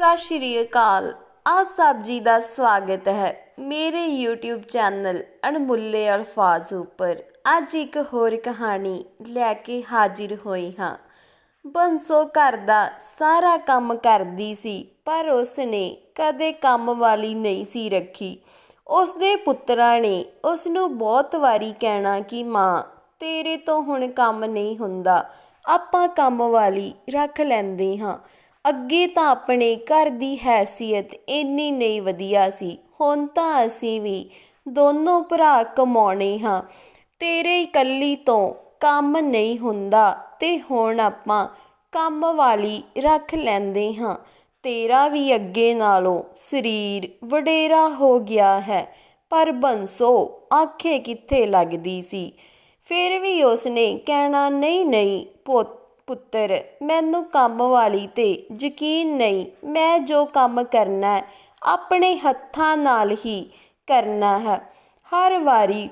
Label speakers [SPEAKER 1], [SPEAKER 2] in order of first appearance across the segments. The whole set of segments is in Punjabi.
[SPEAKER 1] ਸਤਿ ਸ਼੍ਰੀ ਅਕਾਲ। ਆਪ ਸਭ ਜੀ ਦਾ ਸਵਾਗਤ ਹੈ ਮੇਰੇ YouTube ਚੈਨਲ ਅਣਮੁੱਲੇ ਅਲਫਾਜ਼ ਉੱਪਰ। ਅੱਜ ਇੱਕ ਹੋਰ ਕਹਾਣੀ ਲੈ ਕੇ ਹਾਜ਼ਰ ਹੋਈ ਹਾਂ। ਬੰਸੋ ਘਰ ਦਾ ਸਾਰਾ ਕੰਮ ਕਰਦੀ ਸੀ, ਪਰ ਉਸ ਨੇ ਕਦੇ ਕੰਮ ਵਾਲੀ ਨਹੀਂ ਸੀ ਰੱਖੀ। ਉਸ ਦੇ ਪੁੱਤਰਾਂ ਨੇ ਉਸ ਨੂੰ ਬਹੁਤ ਵਾਰੀ ਕਹਿਣਾ ਕਿ, ਮਾਂ, ਤੇਰੇ ਤੋਂ ਹੁਣ ਕੰਮ ਨਹੀਂ ਹੁੰਦਾ। ਆਪਾਂ ਕੰਮ ਵਾਲੀ ਰੱਖ ਲੈਂਦੇ ਹਾਂ। ਅੱਗੇ ਤਾਂ ਆਪਣੇ ਘਰ ਦੀ ਹੈਸੀਅਤ ਇੰਨੀ ਨਹੀਂ ਵਧੀਆ ਸੀ। ਹੁਣ ਤਾਂ ਅਸੀਂ ਵੀ ਦੋਨੋਂ ਭਰਾ ਕਮਾਉਣੇ ਹਾਂ। ਤੇਰੇ ਇਕੱਲੀ ਤੋਂ ਕੰਮ ਨਹੀਂ ਹੁੰਦਾ ਤੇ ਹੁਣ ਆਪਾਂ ਕੰਮ ਵਾਲੀ ਰੱਖ ਲੈਂਦੇ ਹਾਂ। ਤੇਰਾ ਵੀ ਅੱਗੇ ਨਾਲੋਂ ਸਰੀਰ ਵਡੇਰਾ ਹੋ ਗਿਆ ਹੈ, ਪਰ ਬੰਸੋ ਆਖੇ ਕਿੱਥੇ ਲੱਗਦੀ ਸੀ। ਫਿਰ ਵੀ ਉਸਨੇ ਕਹਿਣਾ, ਨਹੀਂ ਨਹੀਂ ਪੁੱਤ ਪੁੱਤਰ, ਮੈਨੂੰ ਕੰਮ ਵਾਲੀ ਤੇ ਯਕੀਨ ਨਹੀਂ, ਮੈਂ ਜੋ ਕੰਮ ਕਰਨਾ ਹੈ, ਆਪਣੇ ਹੱਥਾਂ ਨਾਲ ਹੀ ਕਰਨਾ ਹੈ। ਹਰ ਵਾਰੀ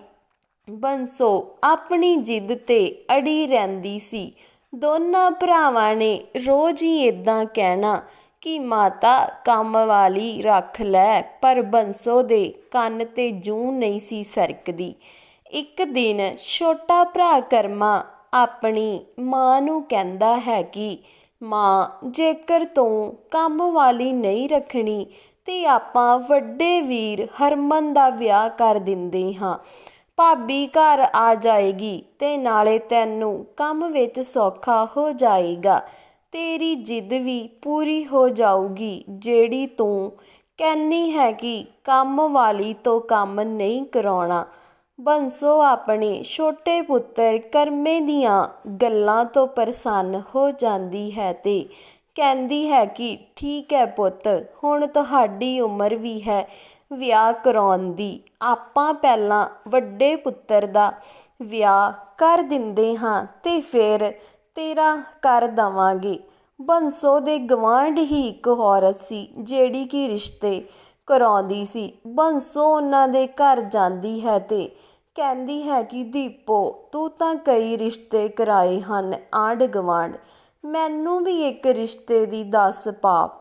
[SPEAKER 1] ਬੰਸੋ ਆਪਣੀ ਜਿੱਦ ਤੇ ਅੜੀ ਰਹਿੰਦੀ ਸੀ। ਦੋਨਾਂ ਭਰਾਵਾਂ ਨੇ ਰੋਜ਼ ਹੀ ਇਦਾਂ ਕਹਿਣਾ ਕਿ, ਮਾਤਾ, ਕੰਮ ਵਾਲੀ ਰੱਖ ਲੈ, ਪਰ ਬੰਸੋ ਦੇ ਕੰਨ ਤੇ ਜੂੰ ਨਹੀਂ ਸੀ ਸਰਕਦੀ। ਇੱਕ ਦਿਨ ਛੋਟਾ ਭਰਾ ਕਰਮਾ ਆਪਣੀ ਮਾਂ ਨੂੰ ਕਹਿੰਦਾ ਹੈ ਕਿ ਮਾਂ, ਜੇਕਰ ਤੂੰ ਕੰਮ ਵਾਲੀ ਨਹੀਂ ਰੱਖਣੀ, ਤੇ ਆਪਾਂ ਵੱਡੇ ਵੀਰ ਹਰਮਨ ਦਾ ਵਿਆਹ ਕਰ ਦਿੰਦੇ ਹਾਂ। ਭਾਬੀ ਘਰ ਆ ਜਾਏਗੀ ਤੇ ਨਾਲੇ ਤੈਨੂੰ ਕੰਮ ਵਿੱਚ ਸੌਖਾ ਹੋ ਜਾਏਗਾ। ਤੇਰੀ ਜਿੱਦ ਵੀ ਪੂਰੀ ਹੋ ਜਾਊਗੀ, ਜਿਹੜੀ ਤੂੰ ਕਹਿੰਨੀ ਹੈ ਕਿ ਕੰਮ ਵਾਲੀ ਤੋਂ ਕੰਮ ਨਹੀਂ ਕਰਾਉਣਾ। ਬੰਸੋ ਆਪਣੇ ਛੋਟੇ ਪੁੱਤਰ ਕਰਮੇ ਦੀਆਂ ਗੱਲਾਂ ਤੋਂ ਪ੍ਰਸੰਨ ਹੋ ਜਾਂਦੀ ਹੈ ਤੇ ਕਹਿੰਦੀ ਹੈ ਕਿ ਠੀਕ ਹੈ ਪੁੱਤ, ਹੁਣ ਤੁਹਾਡੀ ਉਮਰ ਵੀ ਹੈ, ਵਿਆਹ ਕਰਾਉਣ ਦੀ। ਆਪਾਂ ਪਹਿਲਾਂ ਵੱਡੇ ਪੁੱਤਰ ਦਾ ਵਿਆਹ ਕਰ ਦਿੰਦੇ ਹਾਂ ਤੇ ਫਿਰ ਤੇਰਾ ਕਰ ਦਵਾਂਗੇ। ਬੰਸੋ ਦੇ ਗਵਾਂਢ ਹੀ ਇੱਕ ਔਰਤ ਸੀ, ਜਿਹੜੀ ਕਿ ਰਿਸ਼ਤੇ ਕਰਾਉਂਦੀ ਸੀ। ਬੰਸੋ ਉਹਨਾਂ ਦੇ ਘਰ ਜਾਂਦੀ ਹੈ ਤੇ ਕਹਿੰਦੀ ਹੈ ਕਿ, ਦੀਪੋ, ਤੂੰ ਤਾਂ ਕਈ ਰਿਸ਼ਤੇ ਕਰਾਏ ਹਨ, ਆਂਢ ਗੁਆਂਢ। ਮੈਨੂੰ ਵੀ ਇੱਕ ਰਿਸ਼ਤੇ ਦੀ ਦੱਸ ਪਾ।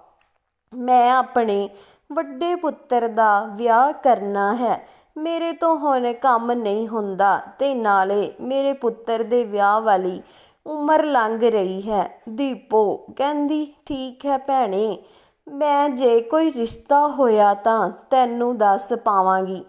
[SPEAKER 1] ਮੈਂ ਆਪਣੇ ਵੱਡੇ ਪੁੱਤਰ ਦਾ ਵਿਆਹ ਕਰਨਾ ਹੈ। ਮੇਰੇ ਤੋਂ ਹੁਣ ਕੰਮ ਨਹੀਂ ਹੁੰਦਾ ਤੇ ਨਾਲੇ ਮੇਰੇ ਪੁੱਤਰ ਦੇ ਵਿਆਹ ਵਾਲੀ ਉਮਰ ਲੰਘ ਰਹੀ ਹੈ। ਦੀਪੋ ਕਹਿੰਦੀ, ਠੀਕ ਹੈ ਭੈਣੇ, ਮੈਂ ਜੇ ਕੋਈ ਰਿਸ਼ਤਾ ਹੋਇਆ ਤਾਂ ਤੈਨੂੰ ਦੱਸ ਪਾਵਾਂਗੀ।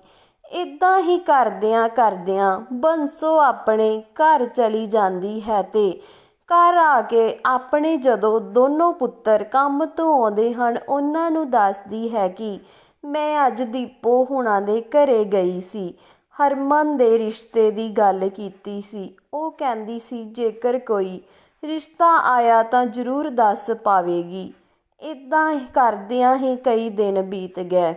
[SPEAKER 1] ਇਦਾਂ ਹੀ ਕਰਦਿਆਂ ਕਰਦਿਆਂ ਬੰਸੋ ਆਪਣੇ ਘਰ ਚਲੀ ਜਾਂਦੀ ਹੈ ਤੇ ਘਰ ਆ ਕੇ ਆਪਣੇ ਜਦੋਂ ਦੋਨੋਂ ਪੁੱਤਰ ਕੰਮ ਤੋਂ ਆਉਂਦੇ ਹਨ, ਉਹਨਾਂ ਨੂੰ ਦੱਸਦੀ ਹੈ ਕਿ ਮੈਂ ਅੱਜ ਦੀਪੋ ਹੁਣਾਂ ਦੇ ਘਰੇ ਗਈ ਸੀ। ਹਰਮਨ ਦੇ ਰਿਸ਼ਤੇ ਦੀ ਗੱਲ ਕੀਤੀ ਸੀ। ਉਹ ਕਹਿੰਦੀ ਸੀ, ਜੇਕਰ ਕੋਈ ਰਿਸ਼ਤਾ ਆਇਆ ਤਾਂ ਜ਼ਰੂਰ ਦੱਸ ਪਾਵੇਗੀ। ਇਦਾਂ ਕਰਦਿਆਂ ਹੀ ਕਈ ਦਿਨ ਬੀਤ ਗਏ।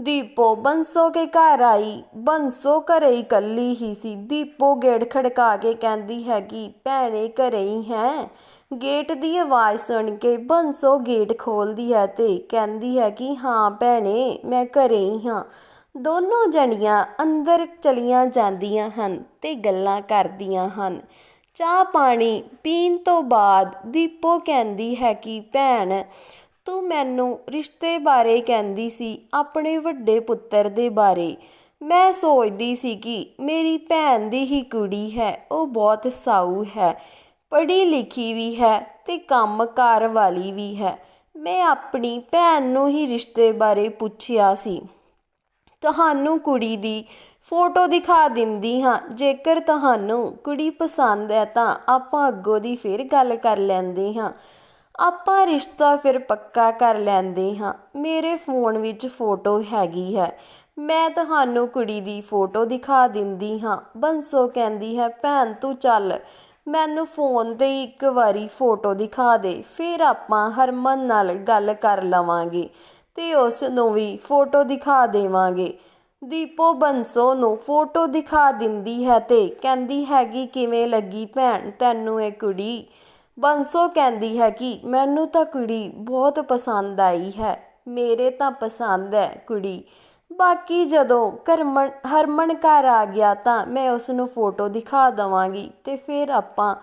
[SPEAKER 1] ਦੀਪੋ ਬੰਸੋ ਕੇ ਘਰ ਆਈ। ਬੰਸੋ ਘਰੇ ਇਕੱਲੀ ਹੀ ਸੀ। ਦੀਪੋ ਗੇਟ ਖੜਕਾ ਕੇ ਕਹਿੰਦੀ ਹੈ ਕਿ ਭੈਣੇ ਘਰੇ ਹੀ ਹੈ? ਗੇਟ ਦੀ ਆਵਾਜ਼ ਸੁਣ ਕੇ ਬੰਸੋ ਗੇਟ ਖੋਲਦੀ ਹੈ ਤੇ ਕਹਿੰਦੀ ਹੈ ਕਿ, ਹਾਂ ਭੈਣੇ, ਮੈਂ ਘਰੇ ਹੀ ਹਾਂ। ਦੋਨੋਂ ਜਣੀਆਂ ਅੰਦਰ ਚਲੀਆਂ ਜਾਂਦੀਆਂ ਹਨ ਤੇ ਗੱਲਾਂ ਕਰਦੀਆਂ ਹਨ। ਚਾਹ ਪਾਣੀ ਪੀਣ ਤੋਂ ਬਾਅਦ ਦੀਪੋ ਕਹਿੰਦੀ ਹੈ ਕਿ, ਭੈਣ ਤੂੰ ਮੈਨੂੰ ਰਿਸ਼ਤੇ ਬਾਰੇ ਕਹਿੰਦੀ ਸੀ, ਆਪਣੇ ਵੱਡੇ ਪੁੱਤਰ ਦੇ ਬਾਰੇ। ਮੈਂ ਸੋਚਦੀ ਸੀ ਕਿ ਮੇਰੀ ਭੈਣ ਦੀ ਹੀ ਕੁੜੀ ਹੈ, ਉਹ ਬਹੁਤ ਸਾਊ ਹੈ, ਪੜ੍ਹੀ ਲਿਖੀ ਵੀ ਹੈ ਤੇ ਕੰਮਕਾਰ ਵਾਲੀ ਵੀ ਹੈ। ਮੈਂ ਆਪਣੀ ਭੈਣ ਨੂੰ ਹੀ ਰਿਸ਼ਤੇ ਬਾਰੇ ਪੁੱਛਿਆ ਸੀ। ਤੁਹਾਨੂੰ ਕੁੜੀ ਦੀ ਫੋਟੋ ਦਿਖਾ ਦਿੰਦੀ ਹਾਂ, ਜੇਕਰ ਤੁਹਾਨੂੰ ਕੁੜੀ ਪਸੰਦ ਹੈ ਤਾਂ ਆਪਾਂ ਅੱਗੋਂ ਦੀ ਫਿਰ ਗੱਲ ਕਰ ਲੈਂਦੇ ਹਾਂ। ਆਪਾਂ ਰਿਸ਼ਤਾ ਫਿਰ ਪੱਕਾ ਕਰ ਲੈਂਦੇ ਹਾਂ। ਮੇਰੇ ਫੋਨ ਵਿੱਚ ਫੋਟੋ ਹੈਗੀ ਹੈ। ਮੈਂ ਤੁਹਾਨੂੰ ਕੁੜੀ ਦੀ ਫੋਟੋ ਦਿਖਾ ਦਿੰਦੀ ਹਾਂ। ਬੰਸੋ ਕਹਿੰਦੀ ਹੈ, ਭੈਣ ਤੂੰ ਚੱਲ। ਮੈਨੂੰ ਫੋਨ ਤੇ ਇੱਕ ਵਾਰੀ ਫੋਟੋ ਦਿਖਾ ਦੇ। ਫਿਰ ਆਪਾਂ ਹਰਮਨ ਨਾਲ ਗੱਲ ਕਰ ਲਵਾਂਗੇ ਤੇ ਉਸ ਨੂੰ ਵੀ ਫੋਟੋ ਦਿਖਾ ਦੇਵਾਂਗੇ। ਦੀਪੋ ਬੰਸੋ ਨੂੰ ਫੋਟੋ ਦਿਖਾ ਦਿੰਦੀ ਹੈ ਤੇ ਕਹਿੰਦੀ ਹੈਗੀ, ਕਿਵੇਂ ਲੱਗੀ ਭੈਣ? ਤੈਨੂੰ ਇਹ ਕੁੜੀ? ਬੰਸੋ ਕਹਿੰਦੀ ਹੈ ਕਿ ਮੈਨੂੰ ਤਾਂ ਕੁੜੀ ਬਹੁਤ ਪਸੰਦ ਆਈ ਹੈ। ਮੇਰੇ ਤਾਂ ਪਸੰਦ ਹੈ ਕੁੜੀ। ਬਾਕੀ ਜਦੋਂ ਕਰਮਨ ਹਰਮਨ ਘਰ ਆ ਗਿਆ ਤਾਂ ਮੈਂ ਉਸ ਨੂੰ ਫੋਟੋ ਦਿਖਾ ਦਵਾਂਗੀ ਤੇ ਫਿਰ ਆਪਾਂ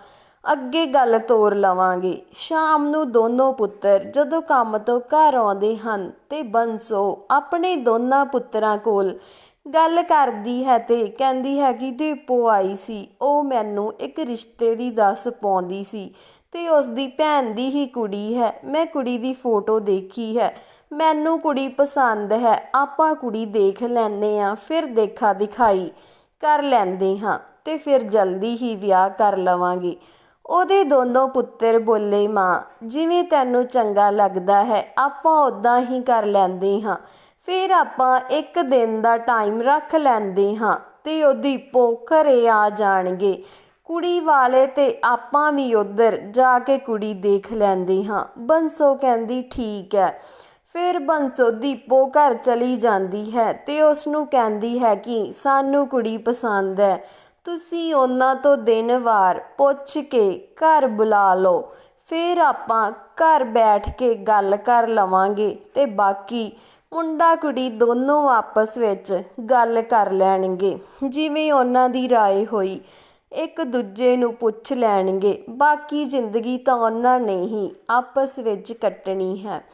[SPEAKER 1] ਅੱਗੇ ਗੱਲ ਤੋਰ ਲਵਾਂਗੇ। ਸ਼ਾਮ ਨੂੰ ਦੋਨੋਂ ਪੁੱਤਰ ਜਦੋਂ ਕੰਮ ਤੋਂ ਘਰ ਆਉਂਦੇ ਹਨ ਤੇ ਬੰਸੋ ਆਪਣੇ ਦੋਨਾਂ ਪੁੱਤਰਾਂ ਕੋਲ ਗੱਲ ਕਰਦੀ ਹੈ ਤੇ ਕਹਿੰਦੀ ਹੈ ਕਿ ਦੀਪੋ ਆਈ ਸੀ, ਉਹ ਮੈਨੂੰ ਇੱਕ ਰਿਸ਼ਤੇ ਦੀ ਦੱਸ ਪਾਉਂਦੀ ਸੀ। ਤੇ ਉਸ ਦੀ ਭੈਣ ਦੀ ਹੀ ਕੁੜੀ ਹੈ। ਮੈਂ ਕੁੜੀ ਦੀ ਫੋਟੋ ਦੇਖੀ ਹੈ। ਮੈਨੂੰ ਕੁੜੀ ਪਸੰਦ ਹੈ। ਆਪਾਂ ਕੁੜੀ ਦੇਖ ਲੈਂਦੇ ਹਾਂ, ਫਿਰ ਦੇਖਾ ਦਿਖਾਈ ਕਰ ਲੈਂਦੇ ਹਾਂ ਅਤੇ ਫਿਰ ਜਲਦੀ ਹੀ ਵਿਆਹ ਕਰ ਲਵਾਂਗੇ। ਉਹਦੇ ਦੋਨੋਂ ਪੁੱਤਰ ਬੋਲੇ, ਮਾਂ, ਜਿਵੇਂ ਤੈਨੂੰ ਚੰਗਾ ਲੱਗਦਾ ਹੈ, ਆਪਾਂ ਉਦਾਂ ਹੀ ਕਰ ਲੈਂਦੇ ਹਾਂ। ਫਿਰ ਆਪਾਂ ਇੱਕ ਦਿਨ ਦਾ ਟਾਈਮ ਰੱਖ ਲੈਂਦੇ ਹਾਂ ਤੇ ਉਹ ਦੀਪੋ ਘਰੇ ਆ ਜਾਣਗੇ। ਕੁੜੀ ਵਾਲੇ ਤੇ ਆਪਾਂ ਵੀ ਉਧਰ ਜਾ ਕੇ ਕੁੜੀ ਦੇਖ ਲੈਂਦੇ ਹਾਂ ਬੰਸੋ ਕਹਿੰਦੀ ਠੀਕ ਹੈ ਫਿਰ ਬੰਸੋ ਦੀਪੋ ਘਰ ਚਲੀ ਜਾਂਦੀ ਹੈ ਤੇ ਉਸ ਨੂੰ ਕਹਿੰਦੀ ਹੈ ਕਿ ਸਾਨੂੰ ਕੁੜੀ ਪਸੰਦ ਹੈ ਤੁਸੀਂ ਉਹਨਾਂ ਤੋਂ ਦਿਨ ਵਾਰ ਪੁੱਛ ਕੇ ਘਰ ਬੁਲਾ ਲਓ ਫਿਰ ਆਪਾਂ ਘਰ ਬੈਠ ਕੇ ਗੱਲ ਕਰ ਲਵਾਂਗੇ ਤੇ ਬਾਕੀ ਮੁੰਡਾ ਕੁੜੀ ਦੋਨੋਂ ਆਪਸ ਵਿੱਚ ਗੱਲ ਕਰ ਲੈਣਗੇ ਜਿਵੇਂ ਉਹਨਾਂ ਦੀ رائے ਹੋਈ ਇੱਕ ਦੂਜੇ ਨੂੰ ਪੁੱਛ ਲੈਣਗੇ, ਬਾਕੀ ਜ਼ਿੰਦਗੀ ਤਾਂ ਉਹਨਾਂ ਨੇ ਹੀ ਆਪਸ ਵਿੱਚ ਕੱਟਣੀ ਹੈ।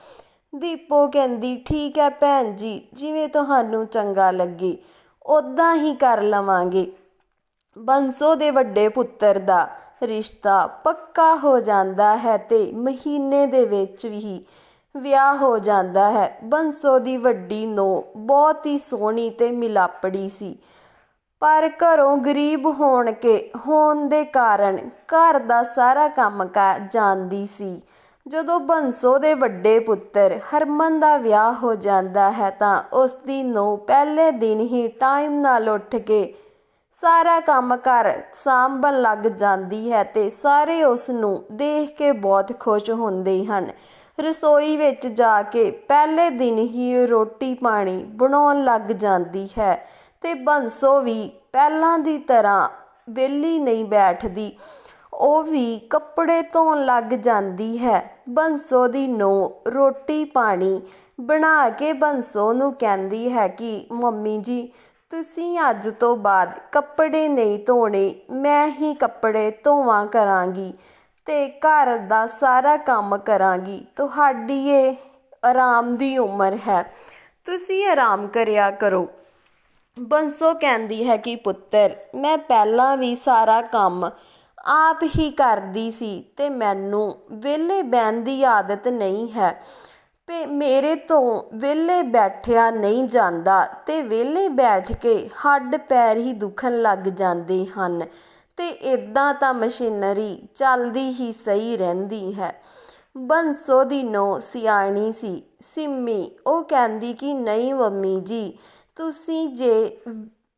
[SPEAKER 1] ਦੀਪੋ ਕਹਿੰਦੀ, ਠੀਕ ਹੈ ਭੈਣ ਜੀ, ਜਿਵੇਂ ਤੁਹਾਨੂੰ ਚੰਗਾ ਲੱਗੇ ਉਦਾਂ ਹੀ ਕਰ ਲਵਾਂਗੇ। ਬੰਸੋ ਦੇ ਵੱਡੇ ਪੁੱਤਰ ਦਾ ਰਿਸ਼ਤਾ ਪੱਕਾ ਹੋ ਜਾਂਦਾ ਹੈ ਤੇ ਮਹੀਨੇ ਦੇ ਵਿੱਚ ਵੀ ਵਿਆਹ ਹੋ ਜਾਂਦਾ ਹੈ। ਬੰਸੋ ਦੀ ਵੱਡੀ ਨੂੰ ਬਹੁਤ ਹੀ ਸੋਹਣੀ ਤੇ ਮਿਲਾਪੜੀ ਸੀ। ਪਰ ਘਰੋਂ ਗਰੀਬ ਹੋਣ ਕੇ ਹੋਣ ਦੇ ਕਾਰਨ ਘਰ ਦਾ ਸਾਰਾ ਕੰਮ ਕਰ ਜਾਂਦੀ ਸੀ। ਜਦੋਂ ਬੰਸੋ ਦੇ ਵੱਡੇ ਪੁੱਤਰ ਹਰਮਨ ਦਾ ਵਿਆਹ ਹੋ ਜਾਂਦਾ ਹੈ ਤਾਂ ਉਸ ਦੀ ਨੂੰ ਪਹਿਲੇ ਦਿਨ ਹੀ ਟਾਈਮ ਨਾਲ ਉੱਠ ਕੇ ਸਾਰਾ ਕੰਮ ਕਰ ਸਾਂਭਣ ਲੱਗ ਜਾਂਦੀ ਹੈ ਤੇ ਸਾਰੇ ਉਸ ਨੂੰ ਦੇਖ ਕੇ ਬਹੁਤ ਖੁਸ਼ ਹੁੰਦੇ ਹਨ। ਰਸੋਈ ਵਿੱਚ ਜਾ ਕੇ ਪਹਿਲੇ ਦਿਨ ਹੀ ਰੋਟੀ ਪਾਣੀ ਬਣਾਉਣ ਲੱਗ ਜਾਂਦੀ ਹੈ। ਅਤੇ ਬੰਸੋ ਵੀ ਪਹਿਲਾਂ ਦੀ ਤਰ੍ਹਾਂ ਵਿਹਲੀ ਨਹੀਂ ਬੈਠਦੀ। ਉਹ ਵੀ ਕੱਪੜੇ ਧੋਣ ਲੱਗ ਜਾਂਦੀ ਹੈ। ਬੰਸੋ ਦੀ ਨੋ ਰੋਟੀ ਪਾਣੀ ਬਣਾ ਕੇ ਬੰਸੋ ਨੂੰ ਕਹਿੰਦੀ ਹੈ ਕਿ, ਮੰਮੀ ਜੀ, ਤੁਸੀਂ ਅੱਜ ਤੋਂ ਬਾਅਦ ਕੱਪੜੇ ਨਹੀਂ ਧੋਣੇ, ਮੈਂ ਹੀ ਕੱਪੜੇ ਧੋਵਾਂ ਕਰਾਂਗੀ ਤੇ ਘਰ ਦਾ ਸਾਰਾ ਕੰਮ ਕਰਾਂਗੀ। ਤੁਹਾਡੀ ਇਹ ਆਰਾਮ ਦੀ ਉਮਰ ਹੈ। ਤੁਸੀਂ ਆਰਾਮ ਕਰਿਆ ਕਰੋ। ਬੰਸੋ ਕਹਿੰਦੀ ਹੈ ਕਿ ਪੁੱਤਰ, ਮੈਂ ਪਹਿਲਾਂ ਵੀ ਸਾਰਾ ਕੰਮ ਆਪ ਹੀ ਕਰਦੀ ਸੀ ਤੇ ਮੈਨੂੰ ਵਿਹਲੇ ਬਹਿਣ ਦੀ ਆਦਤ ਨਹੀਂ ਹੈ। ਤੇ ਮੇਰੇ ਤੋਂ ਵਿਹਲੇ ਬੈਠਿਆ ਨਹੀਂ ਜਾਂਦਾ ਤੇ ਵਿਹਲੇ ਬੈਠ ਕੇ ਹੱਡ ਪੈਰ ਹੀ ਦੁਖਣ ਲੱਗ ਜਾਂਦੇ ਹਨ ਤੇ ਇਦਾਂ ਤਾਂ ਮਸ਼ੀਨਰੀ ਚੱਲਦੀ ਹੀ ਸਹੀ ਰਹਿੰਦੀ ਹੈ। ਬੰਸੋ ਦੀ ਨੋ ਸਿਆਣੀ ਸੀ, ਸਿੰਮੀ, ਉਹ ਕਹਿੰਦੀ ਕਿ ਨਹੀਂ ਮੰਮੀ ਜੀ ਤੁਸੀਂ ਜੇ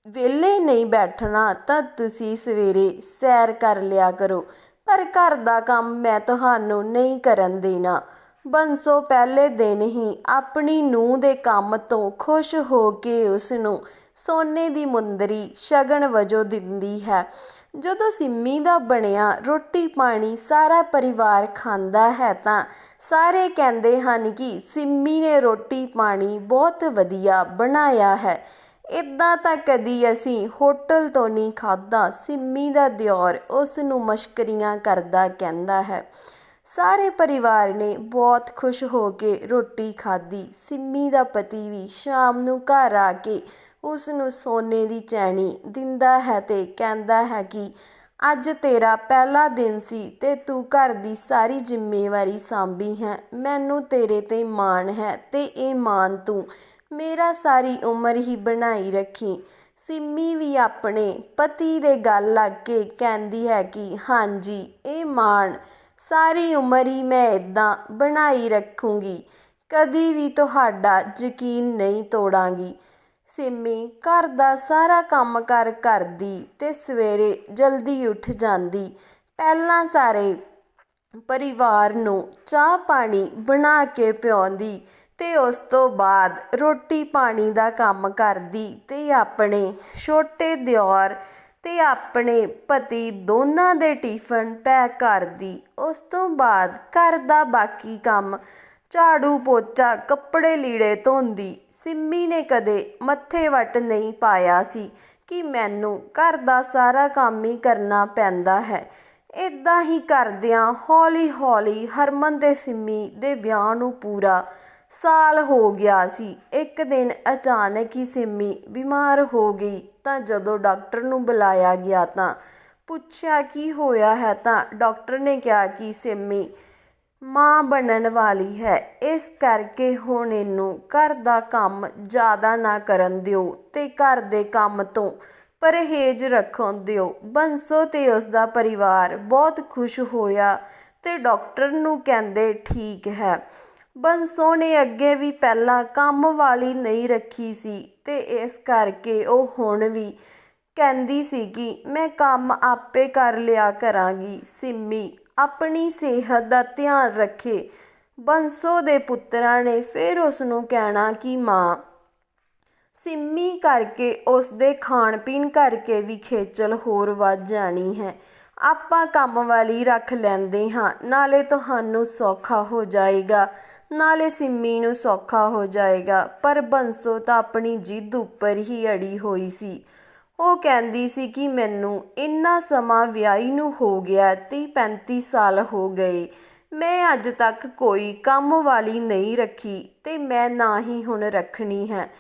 [SPEAKER 1] ਵਿਹਲੇ ਨਹੀਂ ਬੈਠਣਾ ਤਾਂ ਤੁਸੀਂ ਸਵੇਰੇ ਸੈਰ ਕਰ ਲਿਆ ਕਰੋ। ਪਰ ਘਰ ਦਾ ਕੰਮ ਮੈਂ ਤੁਹਾਨੂੰ ਨਹੀਂ ਕਰਨ ਦੇਣਾ। ਬੰਸੋ ਪਹਿਲੇ ਦਿਨ ਹੀ ਆਪਣੀ ਨੂੰਹ ਦੇ ਕੰਮ ਤੋਂ ਖੁਸ਼ ਹੋ ਕੇ ਉਸ ਨੂੰ ਸੋਨੇ ਦੀ ਮੁੰਦਰੀ ਸ਼ਗਨ ਵਜੋਂ ਦਿੰਦੀ ਹੈ। ਜਦੋਂ ਸਿੰਮੀ ਦਾ ਬਣਿਆ ਰੋਟੀ ਪਾਣੀ ਸਾਰਾ ਪਰਿਵਾਰ ਖਾਂਦਾ ਹੈ ਤਾਂ ਸਾਰੇ ਕਹਿੰਦੇ ਹਨ ਕਿ ਸਿੰਮੀ ਨੇ ਰੋਟੀ ਪਾਣੀ ਬਹੁਤ ਵਧੀਆ ਬਣਾਇਆ ਹੈ। ਇਦਾਂ ਤਾਂ ਕਦੀ ਅਸੀਂ ਹੋਟਲ ਤੋਂ ਨਹੀਂ ਖਾਦਾ ਸਿੰਮੀ ਦਾ ਦਿਓਰ ਉਸ ਨੂੰ ਮਸ਼ਕਰੀਆਂ ਕਰਦਾ ਕਹਿੰਦਾ ਹੈ। ਸਾਰੇ ਪਰਿਵਾਰ ਨੇ ਬਹੁਤ ਖੁਸ਼ ਹੋ ਕੇ ਰੋਟੀ ਖਾਧੀ। ਸਿੰਮੀ ਦਾ ਪਤੀ ਵੀ ਸ਼ਾਮ ਨੂੰ ਘਰ ਆ ਕੇ ਉਸ ਨੂੰ ਸੋਨੇ ਦੀ ਚੈਣੀ ਦਿੰਦਾ ਹੈ ਤੇ ਕਹਿੰਦਾ ਹੈ ਕਿ ਅੱਜ ਤੇਰਾ ਪਹਿਲਾ ਦਿਨ ਸੀ ਤੇ ਤੂੰ ਘਰ ਦੀ ਸਾਰੀ ਜ਼ਿੰਮੇਵਾਰੀ ਸੰਭੀ ਹੈ। ਮੈਨੂੰ ਤੇਰੇ ਤੇ ਮਾਣ ਹੈ ਤੇ ਇਹ ਮਾਣ ਤੂੰ ਮੇਰਾ ਸਾਰੀ ਉਮਰ ਹੀ ਬਣਾਈ ਰੱਖੀ। ਸਿੰਮੀ ਵੀ ਆਪਣੇ ਪਤੀ ਦੇ ਗੱਲ ਲੱਗ ਕੇ ਕਹਿੰਦੀ ਹੈ ਕਿ ਹਾਂਜੀ, ਇਹ ਮਾਣ ਸਾਰੀ ਉਮਰ ਹੀ ਮੈਂ ਇਦਾਂ ਬਣਾਈ ਰੱਖੂੰਗੀ। ਕਦੀ ਵੀ ਤੁਹਾਡਾ ਯਕੀਨ ਨਹੀਂ ਤੋੜਾਂਗੀ। ਸਿੰਮੀ ਘਰ ਦਾ ਸਾਰਾ ਕੰਮ ਕਰ ਕਰਦੀ ਤੇ ਸਵੇਰੇ ਜਲਦੀ ਉੱਠ ਜਾਂਦੀ। ਪਹਿਲਾਂ ਸਾਰੇ ਪਰਿਵਾਰ ਨੂੰ ਚਾਹ ਪਾਣੀ ਬਣਾ ਕੇ ਪਿਆਉਂਦੀ ਤੇ ਉਸ ਤੋਂ ਬਾਅਦ ਰੋਟੀ ਪਾਣੀ ਦਾ ਕੰਮ ਕਰਦੀ ਤੇ ਆਪਣੇ ਛੋਟੇ ਦਿਓਰ ਤੇ ਆਪਣੇ ਪਤੀ ਦੋਨਾਂ ਦੇ ਟਿਫਨ ਪੈਕ ਕਰਦੀ। ਉਸ ਤੋਂ ਬਾਅਦ ਘਰ ਦਾ ਬਾਕੀ ਕੰਮ ਝਾੜੂ ਪੋਚਾ ਕੱਪੜੇ ਲੀੜੇ ਧੋਂਦੀ ਸਿੰਮੀ ਨੇ ਕਦੇ ਮੱਥੇ ਵੱਟ ਨਹੀਂ ਪਾਇਆ ਸੀ ਕਿ ਮੈਨੂੰ ਘਰ ਦਾ ਸਾਰਾ ਕੰਮ ਹੀ ਕਰਨਾ ਪੈਂਦਾ ਹੈ। ਇਦਾਂ ਹੀ ਕਰਦਿਆਂ ਹੌਲੀ-ਹੌਲੀ ਹਰਮਨ ਤੇ ਸਿੰਮੀ ਦੇ ਵਿਆਹ ਨੂੰ ਪੂਰਾ ਸਾਲ ਹੋ ਗਿਆ ਸੀ। ਇੱਕ ਦਿਨ ਅਚਾਨਕ ਹੀ ਸਿੰਮੀ ਬਿਮਾਰ ਹੋ ਗਈ ਤਾਂ ਜਦੋਂ ਡਾਕਟਰ ਨੂੰ ਬੁਲਾਇਆ ਗਿਆ ਤਾਂ ਪੁੱਛਿਆ ਕੀ ਹੋਇਆ ਹੈ ਤਾਂ ਡਾਕਟਰ ਨੇ ਕਿਹਾ ਕਿ ਸਿੰਮੀ ਮਾਂ ਬਣਨ ਵਾਲੀ ਹੈ। ਇਸ ਕਰਕੇ ਹੁਣ ਇਹਨੂੰ ਘਰ ਦਾ ਕੰਮ ਜ਼ਿਆਦਾ ਨਾ ਕਰਨ ਦਿਓ ਤੇ ਘਰ ਦੇ ਕੰਮ ਤੋਂ ਪਰਹੇਜ਼ ਰੱਖਣ ਦਿਓ। ਬੰਸੋ ਤੇ ਉਸ ਦਾ ਪਰਿਵਾਰ ਬਹੁਤ ਖੁਸ਼ ਹੋਇਆ ਤੇ ਡਾਕਟਰ ਨੂੰ ਕਹਿੰਦੇ ਠੀਕ ਹੈ। ਬੰਸੋ ਨੇ ਅੱਗੇ ਵੀ ਪਹਿਲਾਂ ਕੰਮ ਵਾਲੀ ਨਹੀਂ ਰੱਖੀ ਸੀ ਤੇ ਇਸ ਕਰਕੇ ਉਹ ਹੁਣ ਵੀ ਕਹਿੰਦੀ ਸੀ ਕਿ ਮੈਂ ਕੰਮ ਆਪੇ ਕਰ ਲਿਆ ਕਰਾਂਗੀ, ਸਿੰਮੀ। ਆਪਣੀ ਸਿਹਤ ਦਾ ਧਿਆਨ ਰੱਖੇ। ਬੰਸੋ ਦੇ ਪੁੱਤਰਾਂ ਨੇ ਫਿਰ ਉਸ ਨੂੰ ਕਹਿਣਾ ਕਿ ਮਾਂ, ਸਿੰਮੀ ਕਰਕੇ ਉਸ ਦੇ ਖਾਣ ਪੀਣ ਕਰਕੇ ਵੀ ਖੇਚਲ ਹੋਰ ਵੱਧ ਜਾਣੀ ਹੈ। ਆਪਾਂ ਕੰਮ ਵਾਲੀ ਰੱਖ ਲੈਂਦੇ ਹਾਂ, ਨਾਲੇ ਤੁਹਾਨੂੰ ਸੌਖਾ ਹੋ ਜਾਏਗਾ। ਨਾਲੇ ਸਿੰਮੀ ਨੂੰ ਸੌਖਾ ਹੋ ਜਾਏਗਾ, ਪਰ ਬੰਸੋ ਤਾਂ ਆਪਣੀ ਜਿੱਦ ਉੱਪਰ ਹੀ ਅੜੀ ਹੋਈ ਸੀ। ਉਹ ਕਹਿੰਦੀ ਸੀ ਕਿ ਮੈਨੂੰ ਇੰਨਾ ਸਮਾਂ ਵਿਆਹੀ ਨੂੰ ਹੋ ਗਿਆ 30 35 ਸਾਲ ਹੋ ਗਏ। ਮੈਂ ਅੱਜ ਤੱਕ ਕੋਈ ਕੰਮ ਵਾਲੀ ਨਹੀਂ ਰੱਖੀ ਤੇ ਮੈਂ ਨਾ ਹੀ ਹੁਣ ਰੱਖਣੀ ਹੈ।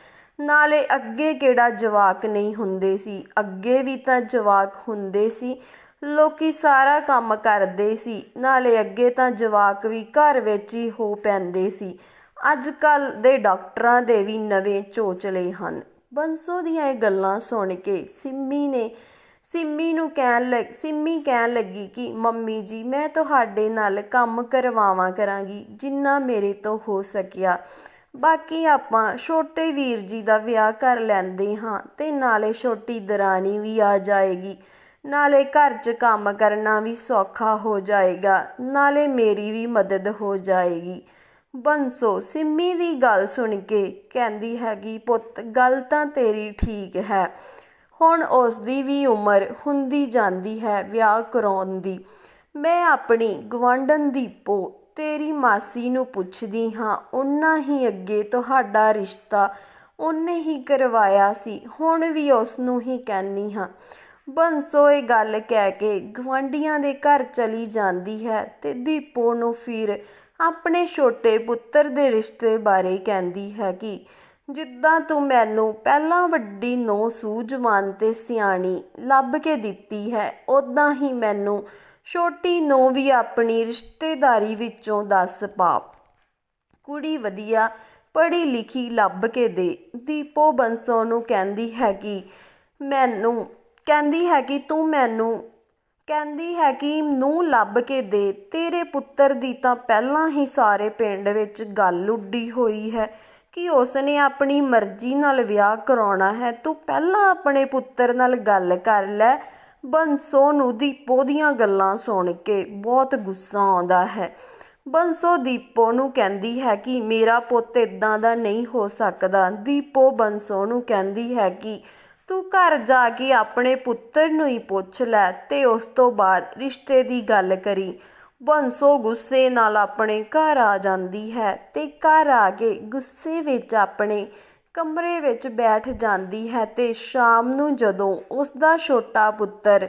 [SPEAKER 1] ਨਾਲੇ ਅੱਗੇ ਕਿਹੜਾ ਜਵਾਕ ਨਹੀਂ ਹੁੰਦੇ ਸੀ। ਅੱਗੇ ਵੀ ਤਾਂ ਜਵਾਕ ਹੁੰਦੇ ਸੀ। ਲੋਕੀ ਸਾਰਾ ਕੰਮ ਕਰਦੇ ਸੀ। ਨਾਲੇ ਅੱਗੇ ਤਾਂ ਜਵਾਕ ਵੀ ਘਰ ਵਿੱਚ ਹੀ ਹੋ ਪੈਂਦੇ ਸੀ। ਅੱਜ ਕੱਲ ਦੇ ਡਾਕਟਰਾਂ ਦੇ ਵੀ ਨਵੇਂ ਚੋਚਲੇ ਹਨ। ਬੰਸੋ ਦੀਆਂ ਇਹ ਗੱਲਾਂ ਸੁਣ ਕੇ ਸਿੰਮੀ ਨੇ, ਸਿੰਮੀ ਨੂੰ ਕਹਿਣ ਲੱਗ, ਸਿੰਮੀ ਕਹਿਣ ਲੱਗੀ ਕਿ, ਮੰਮੀ ਜੀ, ਮੈਂ ਤੁਹਾਡੇ ਨਾਲ ਕੰਮ ਕਰਵਾਵਾਂ ਕਰਾਂਗੀ, ਜਿੰਨਾ ਮੇਰੇ ਤੋਂ ਹੋ ਸਕਿਆ। ਬਾਕੀ ਆਪਾਂ ਛੋਟੇ ਵੀਰ ਜੀ ਦਾ ਵਿਆਹ ਕਰ ਲੈਂਦੇ ਹਾਂ ਤੇ ਨਾਲੇ ਛੋਟੀ ਦਰਾਣੀ ਵੀ ਆ ਜਾਏਗੀ। ਨਾਲੇ ਘਰ 'ਚ ਕੰਮ ਕਰਨਾ ਵੀ ਸੌਖਾ ਹੋ ਜਾਏਗਾ, ਨਾਲੇ ਮੇਰੀ ਵੀ ਮਦਦ ਹੋ ਜਾਏਗੀ। ਬੰਸੋ, ਸਿੰਮੀ ਦੀ ਗੱਲ ਸੁਣ ਕੇ ਕਹਿੰਦੀ ਹੈਗੀ, ਪੁੱਤ, ਗੱਲ ਤਾਂ ਤੇਰੀ ਠੀਕ ਹੈ। ਹੁਣ ਉਸ ਦੀ ਵੀ ਉਮਰ ਹੁੰਦੀ ਜਾਂਦੀ ਹੈ ਵਿਆਹ ਕਰਾਉਣ ਦੀ। ਮੈਂ ਆਪਣੀ ਗਵਾਂਢਣ ਦੀਪੋ ਤੇਰੀ ਮਾਸੀ ਨੂੰ ਪੁੱਛਦੀ ਹਾਂ ਉਹਨਾਂ ਹੀ ਅੱਗੇ ਤੁਹਾਡਾ ਰਿਸ਼ਤਾ ਉਹਨੇ ਹੀ ਕਰਵਾਇਆ ਸੀ, ਹੁਣ ਵੀ ਉਸ ਨੂੰ ਹੀ ਕਹਿਨੀ ਹਾਂ। ਬੰਸੋ ਇਹ ਗੱਲ ਕਹਿ ਕੇ ਗਵਾਂਢੀਆਂ ਦੇ ਘਰ ਚਲੀ ਜਾਂਦੀ ਹੈ ਤੇ ਦੀਪੋ ਨੂੰ ਫਿਰ ਆਪਣੇ ਛੋਟੇ ਪੁੱਤਰ ਦੇ ਰਿਸ਼ਤੇ ਬਾਰੇ ਕਹਿੰਦੀ ਹੈ ਕਿ ਜਿੱਦਾਂ ਤੂੰ ਮੈਨੂੰ ਪਹਿਲਾਂ ਵੱਡੀ ਨੋ ਸੂਝਵਾਨ ਤੇ ਸਿਆਣੀ ਲੱਭ ਕੇ ਦਿੱਤੀ ਹੈ ਉਦਾਂ ਹੀ ਮੈਨੂੰ ਛੋਟੀ ਨੋ ਵੀ ਆਪਣੀ ਰਿਸ਼ਤੇਦਾਰੀ ਵਿੱਚੋਂ ਦੱਸ ਪਾ। ਕੁੜੀ ਵਧੀਆ ਪੜ੍ਹੀ ਲਿਖੀ ਲੱਭ ਕੇ ਦੇ। ਦੀਪੋ ਬੰਸੋ ਨੂੰ ਕਹਿੰਦੀ ਹੈ ਕਿ ਮੈਨੂੰ, ਕਹਿੰਦੀ ਹੈ ਕਿ ਤੂੰ ਮੈਨੂੰ ਕਹਿੰਦੀ ਹੈ ਕਿ ਨੂੰ ਲੱਭ ਕੇ ਦੇ, ਤੇਰੇ ਪੁੱਤਰ ਦੀ ਤਾਂ ਪਹਿਲਾਂ ਹੀ ਸਾਰੇ ਪਿੰਡ ਵਿੱਚ ਗੱਲ ਉੱਡੀ ਹੋਈ ਹੈ ਕਿ ਉਸ ਨੇ ਆਪਣੀ ਮਰਜ਼ੀ ਨਾਲ ਵਿਆਹ ਕਰਾਉਣਾ ਹੈ, ਤੂੰ ਪਹਿਲਾਂ ਆਪਣੇ ਪੁੱਤਰ ਨਾਲ ਗੱਲ ਕਰ ਲੈ। ਬੰਸੋ ਨੂੰ ਦੀਪੋ ਦੀਆਂ ਗੱਲਾਂ ਸੁਣ ਕੇ ਬਹੁਤ ਗੁੱਸਾ ਆਉਂਦਾ ਹੈ। ਬੰਸੋ ਦੀਪੋ ਨੂੰ ਕਹਿੰਦੀ ਹੈ ਕਿ ਮੇਰਾ ਪੁੱਤ ਇਦਾਂ ਦਾ ਨਹੀਂ ਹੋ ਸਕਦਾ। ਦੀਪੋ ਬੰਸੋ ਨੂੰ ਕਹਿੰਦੀ ਹੈ ਕਿ ਤੂੰ ਘਰ ਜਾ ਕੇ ਆਪਣੇ ਪੁੱਤਰ ਨੂੰ ਹੀ ਪੁੱਛ ਲੈ ਤੇ ਉਸ ਤੋਂ ਬਾਅਦ ਰਿਸ਼ਤੇ ਦੀ ਗੱਲ ਕਰੀ। ਬੰਸੋ ਗੁੱਸੇ ਨਾਲ ਆਪਣੇ ਘਰ ਆ ਜਾਂਦੀ ਹੈ ਤੇ ਘਰ ਆ ਕੇ ਗੁੱਸੇ ਵਿੱਚ ਆਪਣੇ ਕਮਰੇ ਵਿੱਚ ਬੈਠ ਜਾਂਦੀ ਹੈ ਤੇ ਸ਼ਾਮ ਨੂੰ ਜਦੋਂ ਉਸ ਦਾ ਛੋਟਾ ਪੁੱਤਰ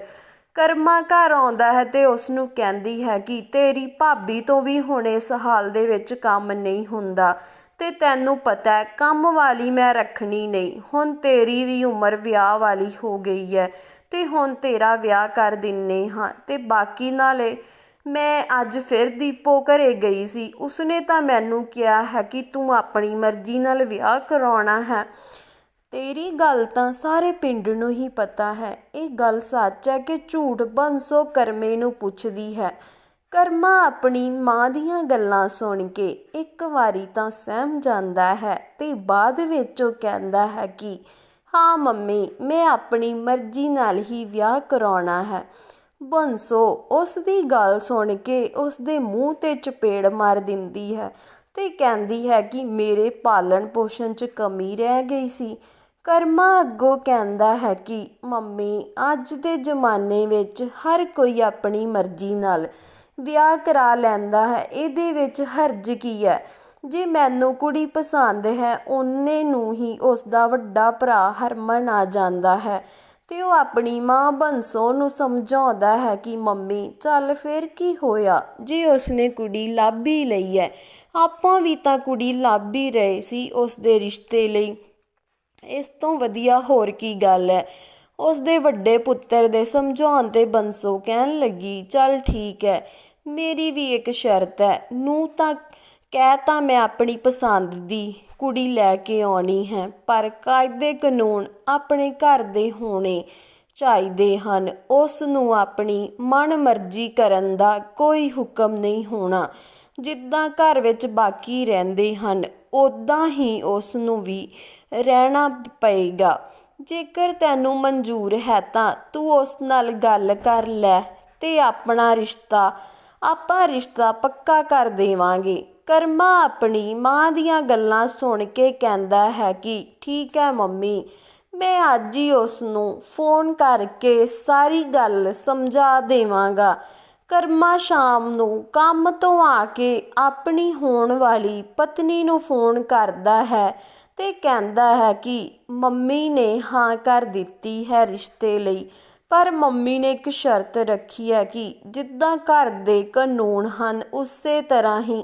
[SPEAKER 1] ਕਰਮਾ ਘਰ ਆਉਂਦਾ ਹੈ ਤੇ ਉਸ ਨੂੰ ਕਹਿੰਦੀ ਹੈ ਕਿ ਤੇਰੀ ਭਾਬੀ ਤੋਂ ਵੀ ਹੁਣ ਇਸ ਹਾਲ ਦੇ ਵਿੱਚ ਕੰਮ ਨਹੀਂ ਹੁੰਦਾ। ਤੇ ਤੈਨੂੰ ਪਤਾ ਕੰਮ ਵਾਲੀ ਮੈਂ ਰੱਖਣੀ ਨਹੀਂ। ਹੁਣ ਤੇਰੀ ਵੀ ਉਮਰ ਵਿਆਹ ਵਾਲੀ ਹੋ ਗਈ ਹੈ ਤੇ ਹੁਣ ਤੇਰਾ ਵਿਆਹ ਕਰ ਦਿੰਨੇ ਹਾਂ। ਤੇ ਬਾਕੀ ਨਾਲੇ ਮੈਂ ਅੱਜ ਫਿਰ ਦੀਪੋ ਘਰੇ ਗਈ ਸੀ। ਉਸਨੇ ਤਾਂ ਮੈਨੂੰ ਕਿਹਾ ਹੈ ਕਿ ਤੂੰ ਆਪਣੀ ਮਰਜ਼ੀ ਨਾਲ ਵਿਆਹ ਕਰਾਉਣਾ ਹੈ। ਤੇਰੀ ਗੱਲ ਤਾਂ ਸਾਰੇ ਪਿੰਡ ਨੂੰ ਹੀ ਪਤਾ ਹੈ। ਇਹ ਗੱਲ ਸੱਚ ਹੈ ਕਿ ਝੂਠ ਬੰਸੋ ਕਰਮੇ ਨੂੰ ਪੁੱਛਦੀ ਹੈ। ਕਰਮਾ ਆਪਣੀ ਮਾਂ ਦੀਆਂ ਗੱਲਾਂ ਸੁਣ ਕੇ ਇੱਕ ਵਾਰੀ ਤਾਂ ਸਹਿਮ ਜਾਂਦਾ ਹੈ ਤੇ ਬਾਅਦ ਵਿੱਚ ਉਹ ਕਹਿੰਦਾ ਹੈ ਕਿ, ਹਾਂ ਮੰਮੀ, ਮੈਂ ਆਪਣੀ ਮਰਜ਼ੀ ਨਾਲ ਹੀ ਵਿਆਹ ਕਰਾਉਣਾ ਹੈ। ਬੰਸੋ ਉਸ ਦੀ ਗੱਲ ਸੁਣ ਕੇ ਉਸ ਦੇ ਮੂੰਹ ਤੇ ਚਪੇੜ ਮਾਰ ਦਿੰਦੀ ਹੈ ਤੇ ਕਹਿੰਦੀ ਹੈ ਕਿ ਮੇਰੇ ਪਾਲਣ ਪੋਸ਼ਣ 'ਚ ਕਮੀ ਰਹਿ ਗਈ ਸੀ। ਕਰਮਾ ਅੱਗੋਂ ਕਹਿੰਦਾ ਹੈ ਕਿ, ਮੰਮੀ, ਅੱਜ ਦੇ ਜ਼ਮਾਨੇ ਵਿੱਚ ਹਰ ਕੋਈ ਆਪਣੀ ਮਰਜ਼ੀ ਨਾਲ ਵਿਆਹ ਕਰਾ ਲੈਂਦਾ ਹੈ। ਇਹਦੇ ਵਿੱਚ ਹਰਜ ਕੀ ਹੈ? ਜੇ ਮੈਨੂੰ ਕੁੜੀ ਪਸੰਦ ਹੈ ਓਨੇ ਨੂੰ ਹੀ ਉਸ ਦਾ ਵੱਡਾ ਭਰਾ ਹਰਮਨ ਆ ਜਾਂਦਾ ਹੈ ਤੇ ਉਹ ਆਪਣੀ ਮਾਂ ਬੰਸੋ ਨੂੰ ਸਮਝਾਉਂਦਾ ਹੈ ਕਿ, ਮੰਮੀ, ਚੱਲ ਫਿਰ ਕੀ ਹੋਇਆ? ਜੇ ਉਸਨੇ ਕੁੜੀ ਲੱਭ ਹੀ ਲਈ ਹੈ, ਆਪਾਂ ਵੀ ਤਾਂ ਕੁੜੀ ਲੱਭ ਹੀ ਰਹੇ ਸੀ ਉਸ ਦੇ ਰਿਸ਼ਤੇ ਲਈ। ਇਸ ਤੋਂ ਵਧੀਆ ਹੋਰ ਕੀ ਗੱਲ ਹੈ? ਉਸ ਦੇ ਵੱਡੇ ਪੁੱਤਰ ਦੇ ਸਮਝਾਉਣ ਤੇ ਬੰਸੋ ਕਹਿਣ ਲੱਗੀ, ਚੱਲ ਠੀਕ ਹੈ ਮੇਰੀ ਵੀ ਇੱਕ ਸ਼ਰਤ ਹੈ। ਨੂੰ ਤਾਂ ਕਹਿ ਤਾਂ ਮੈਂ ਆਪਣੀ ਪਸੰਦ ਦੀ ਕੁੜੀ ਲੈ ਕੇ ਆਉਣੀ ਹੈ, ਪਰ ਕਾਇਦੇ ਕਾਨੂੰਨ ਆਪਣੇ ਘਰ ਦੇ ਹੋਣੇ ਚਾਹੀਦੇ ਹਨ। ਉਸ ਨੂੰ ਆਪਣੀ ਮਨ ਮਰਜ਼ੀ ਕਰਨ ਦਾ ਕੋਈ ਹੁਕਮ ਨਹੀਂ ਹੋਣਾ। ਜਿੱਦਾਂ ਘਰ ਵਿੱਚ ਬਾਕੀ ਰਹਿੰਦੇ ਹਨ ਉਦਾਂ ਹੀ ਉਸ ਨੂੰ ਵੀ ਰਹਿਣਾ ਪਏਗਾ। ਜੇਕਰ ਤੈਨੂੰ ਮਨਜ਼ੂਰ ਹੈ ਤਾਂ ਤੂੰ ਉਸ ਨਾਲ ਗੱਲ ਕਰ ਲੈ ਤੇ ਆਪਣਾ ਰਿਸ਼ਤਾ ਆਪਾਂ ਰਿਸ਼ਤਾ ਪੱਕਾ ਕਰ ਦੇਵਾਂਗੇ। ਕਰਮਾ ਆਪਣੀ ਮਾਂ ਦੀਆਂ ਗੱਲਾਂ ਸੁਣ ਕੇ ਕਹਿੰਦਾ ਹੈ ਕਿ, ਠੀਕ ਹੈ ਮੰਮੀ, ਮੈਂ ਅੱਜ ਹੀ ਉਸ ਨੂੰ ਫੋਨ ਕਰਕੇ ਸਾਰੀ ਗੱਲ ਸਮਝਾ ਦੇਵਾਂਗਾ। ਕਰਮਾ ਸ਼ਾਮ ਨੂੰ ਕੰਮ ਤੋਂ ਆ ਕੇ ਆਪਣੀ ਹੋਣ ਵਾਲੀ ਪਤਨੀ ਨੂੰ ਫੋਨ ਕਰਦਾ ਹੈ ਤੇ ਕਹਿੰਦਾ ਹੈ ਕਿ ਮੰਮੀ ਨੇ ਹਾਂ ਕਰ ਦਿੱਤੀ ਹੈ ਰਿਸ਼ਤੇ ਲਈ। ਪਰ ਮੰਮੀ ਨੇ ਇੱਕ ਸ਼ਰਤ ਰੱਖੀ ਹੈ ਕਿ ਜਿੱਦਾਂ ਘਰ ਦੇ ਕਾਨੂੰਨ ਹਨ, ਉਸੇ ਤਰ੍ਹਾਂ ਹੀ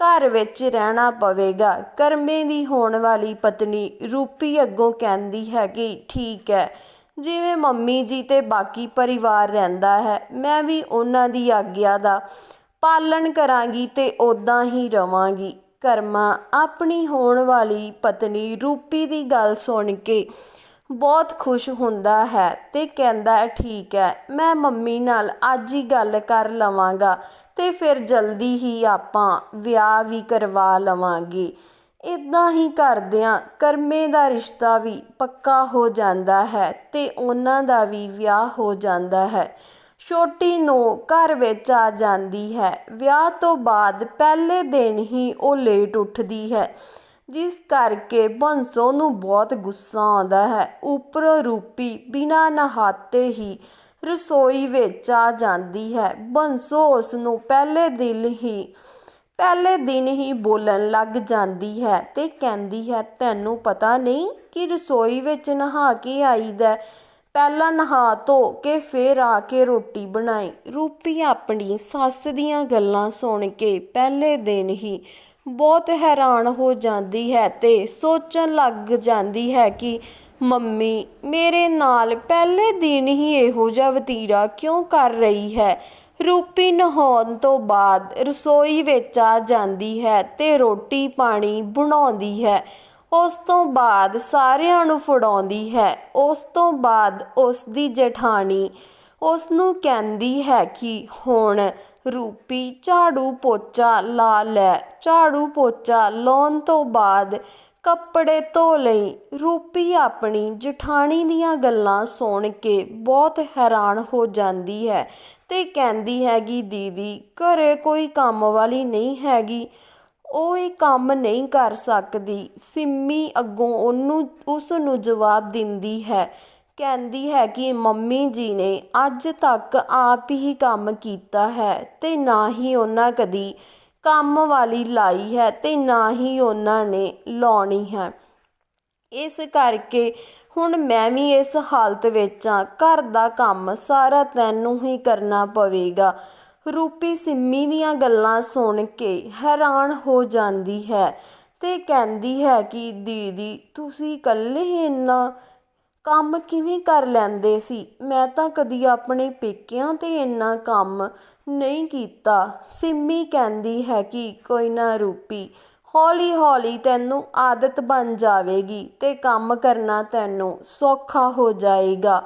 [SPEAKER 1] ਘਰ ਵਿੱਚ ਰਹਿਣਾ ਪਵੇਗਾ। ਕਰਮੇ ਦੀ ਹੋਣ ਵਾਲੀ ਪਤਨੀ ਰੂਪੀ ਅੱਗੋਂ ਕਹਿੰਦੀ ਹੈ ਕਿ ਠੀਕ ਹੈ, ਜਿਵੇਂ ਮੰਮੀ ਜੀ ਤੇ ਬਾਕੀ ਪਰਿਵਾਰ ਰਹਿੰਦਾ ਹੈ, ਮੈਂ ਵੀ ਉਹਨਾਂ ਦੀ ਆਗਿਆ ਦਾ ਪਾਲਣ ਕਰਾਂਗੀ ਤੇ ਉਦਾਂ ਹੀ ਰਵਾਂਗੀ। ਕਰਮਾ, ਆਪਣੀ ਹੋਣ ਵਾਲੀ ਪਤਨੀ ਰੂਪੀ ਦੀ ਗੱਲ ਸੁਣ ਕੇ ਬਹੁਤ ਖੁਸ਼ ਹੁੰਦਾ ਹੈ ਅਤੇ ਕਹਿੰਦਾ ਹੈ, ਠੀਕ ਹੈ, ਮੈਂ ਮੰਮੀ ਨਾਲ ਅੱਜ ਹੀ ਗੱਲ ਕਰ ਲਵਾਂਗਾ ਅਤੇ ਫਿਰ ਜਲਦੀ ਹੀ ਆਪਾਂ ਵਿਆਹ ਵੀ ਕਰਵਾ ਲਵਾਂਗੇ। ਇੱਦਾਂ ਹੀ ਕਰਦਿਆਂ ਕਰਮੇ ਦਾ ਰਿਸ਼ਤਾ ਵੀ ਪੱਕਾ ਹੋ ਜਾਂਦਾ ਹੈ ਅਤੇ ਉਹਨਾਂ ਦਾ ਵੀ ਵਿਆਹ ਹੋ ਜਾਂਦਾ ਹੈ। ਛੋਟੀ ਨੂੰ ਘਰ ਵਿੱਚ ਆ ਜਾਂਦੀ ਹੈ। ਵਿਆਹ ਤੋਂ ਬਾਅਦ ਪਹਿਲੇ ਦਿਨ ਹੀ ਉਹ ਲੇਟ ਉੱਠਦੀ ਹੈ। ਜਿਸ ਕਰਕੇ ਬੰਸੋ ਨੂੰ ਬਹੁਤ ਗੁੱਸਾ ਆਉਂਦਾ ਹੈ। ਉੱਪਰੋਂ ਰੂਪੀ ਬਿਨਾਂ ਨਹਾਤੇ ਹੀ ਰਸੋਈ ਵਿੱਚ ਆ ਜਾਂਦੀ ਹੈ। ਬੰਸੋ ਉਸ ਨੂੰ ਪਹਿਲੇ ਦਿਨ ਹੀ, ਪਹਿਲੇ ਦਿਨ ਹੀ ਬੋਲਣ ਲੱਗ ਜਾਂਦੀ ਹੈ ਤੇ ਕਹਿੰਦੀ ਹੈ, ਤੈਨੂੰ ਪਤਾ ਨਹੀਂ ਕਿ ਰਸੋਈ ਵਿੱਚ ਨਹਾ ਕੇ ਆਈਦਾ ਪਹਿਲਾਂ ਨਹਾ ਧੋ ਕੇ ਫੇਰ ਆ ਕੇ ਰੋਟੀ ਬਣਾਈ। ਰੂਪੀ ਆਪਣੀ ਸੱਸ ਦੀਆਂ ਗੱਲਾਂ ਸੁਣ ਕੇ ਪਹਿਲੇ ਦਿਨ ਹੀ ਬਹੁਤ ਹੈਰਾਨ ਹੋ ਜਾਂਦੀ ਹੈ ਤੇ ਸੋਚਣ ਲੱਗ ਜਾਂਦੀ ਹੈ ਕਿ, ਮੰਮੀ, ਮੇਰੇ ਨਾਲ ਪਹਿਲੇ ਦਿਨ ਹੀ ਇਹੋ ਜਿਹਾ ਵਤੀਰਾ ਕਿਉਂ ਕਰ ਰਹੀ ਹੈ? ਰੂਪੀ ਨਹਾਉਣ ਤੋਂ ਬਾਅਦ ਰਸੋਈ ਵਿੱਚ ਆ ਜਾਂਦੀ ਹੈ ਤੇ ਰੋਟੀ ਪਾਣੀ ਬਣਾਉਂਦੀ ਹੈ। ਉਸ ਤੋਂ ਬਾਅਦ ਸਾਰਿਆਂ ਨੂੰ ਫੜਾਉਂਦੀ ਹੈ। ਉਸ ਤੋਂ ਬਾਅਦ ਉਸ ਦੀ ਜਠਾਣੀ ਉਸ ਨੂੰ ਕਹਿੰਦੀ ਹੈ ਕਿ ਹੁਣ ਰੂਪੀ ਝਾੜੂ ਪੋਚਾ ਲਾ ਲੈ। ਝਾੜੂ ਪੋਚਾ ਲਾਉਣ ਤੋਂ ਬਾਅਦ ਕੱਪੜੇ ਧੋ ਲਈ। ਰੂਪੀ ਆਪਣੀ ਜਠਾਣੀ ਦੀਆਂ ਗੱਲਾਂ ਸੁਣ ਕੇ ਬਹੁਤ ਹੈਰਾਨ ਹੋ ਜਾਂਦੀ ਹੈ ਤੇ ਕਹਿੰਦੀ ਹੈਗੀ, ਦੀਦੀ, ਘਰੇ ਕੋਈ ਕੰਮ ਵਾਲੀ ਨਹੀਂ ਹੈਗੀ। ਉਹ ਇਹ ਕੰਮ ਨਹੀਂ ਕਰ ਸਕਦੀ। ਸਿੰਮੀ ਅੱਗੋਂ ਉਹਨੂੰ ਉਸ ਨੂੰ ਜਵਾਬ ਦਿੰਦੀ ਹੈ ਕਹਿੰਦੀ ਹੈ ਕਿ ਮੰਮੀ ਜੀ ਨੇ ਅੱਜ ਤੱਕ ਆਪ ਹੀ ਕੰਮ ਕੀਤਾ ਹੈ ਤੇ ਨਾ ਹੀ ਉਹਨਾਂ ਕਦੀ ਕੰਮ ਵਾਲੀ ਲਾਈ ਹੈ ਤੇ ਨਾ ਹੀ ਉਹਨਾਂ ਨੇ ਲਾਉਣੀ ਹੈ। ਇਸ ਕਰਕੇ ਹੁਣ ਮੈਂ ਵੀ ਇਸ ਹਾਲਤ ਵਿੱਚ ਆ ਘਰ ਦਾ ਕੰਮ ਸਾਰਾ ਤੈਨੂੰ ਹੀ ਕਰਨਾ ਪਵੇਗਾ। ਰੂਪੀ ਸਿੰਮੀ ਦੀਆਂ ਗੱਲਾਂ ਸੁਣ ਕੇ ਹੈਰਾਨ ਹੋ ਜਾਂਦੀ ਹੈ ਤੇ ਕਹਿੰਦੀ ਹੈ ਕਿ ਦੀਦੀ, ਤੁਸੀਂ ਇਕੱਲੇ ਇੰਨਾ ਕੰਮ ਕਿਵੇਂ ਕਰ ਲੈਂਦੇ ਸੀ? ਮੈਂ ਤਾਂ ਕਦੀ ਆਪਣੇ ਪੇਕਿਆਂ ਤੇ ਇੰਨਾ ਕੰਮ ਨਹੀਂ ਕੀਤਾ। ਸਿੰਮੀ ਕਹਿੰਦੀ ਹੈ ਕਿ ਕੋਈ ਨਾ ਰੂਪੀ, ਹੌਲੀ ਹੌਲੀ ਤੈਨੂੰ ਆਦਤ ਬਣ ਜਾਵੇਗੀ ਤੇ ਕੰਮ ਕਰਨਾ ਤੈਨੂੰ ਸੌਖਾ ਹੋ ਜਾਏਗਾ।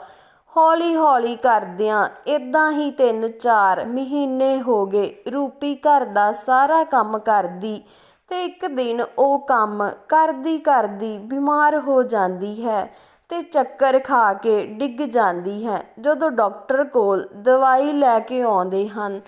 [SPEAKER 1] ਹੌਲੀ ਹੌਲੀ ਕਰਦਿਆਂ ਇਦਾਂ ਹੀ 3-4 ਮਹੀਨੇ ਹੋ ਗਏ ਰੂਪੀ ਘਰ ਦਾ ਸਾਰਾ ਕੰਮ ਕਰਦੀ ਤੇ ਇੱਕ ਦਿਨ ਉਹ ਕੰਮ ਕਰਦੀ ਕਰਦੀ ਬਿਮਾਰ ਹੋ ਜਾਂਦੀ ਹੈ। ਤੇ ਚੱਕਰ ਖਾ ਕੇ ਡਿੱਗ ਜਾਂਦੀ ਹੈ। ਜਦੋਂ ਡਾਕਟਰ ਕੋਲ ਦਵਾਈ ਲੈ ਕੇ ਆਉਂਦੇ ਹਨ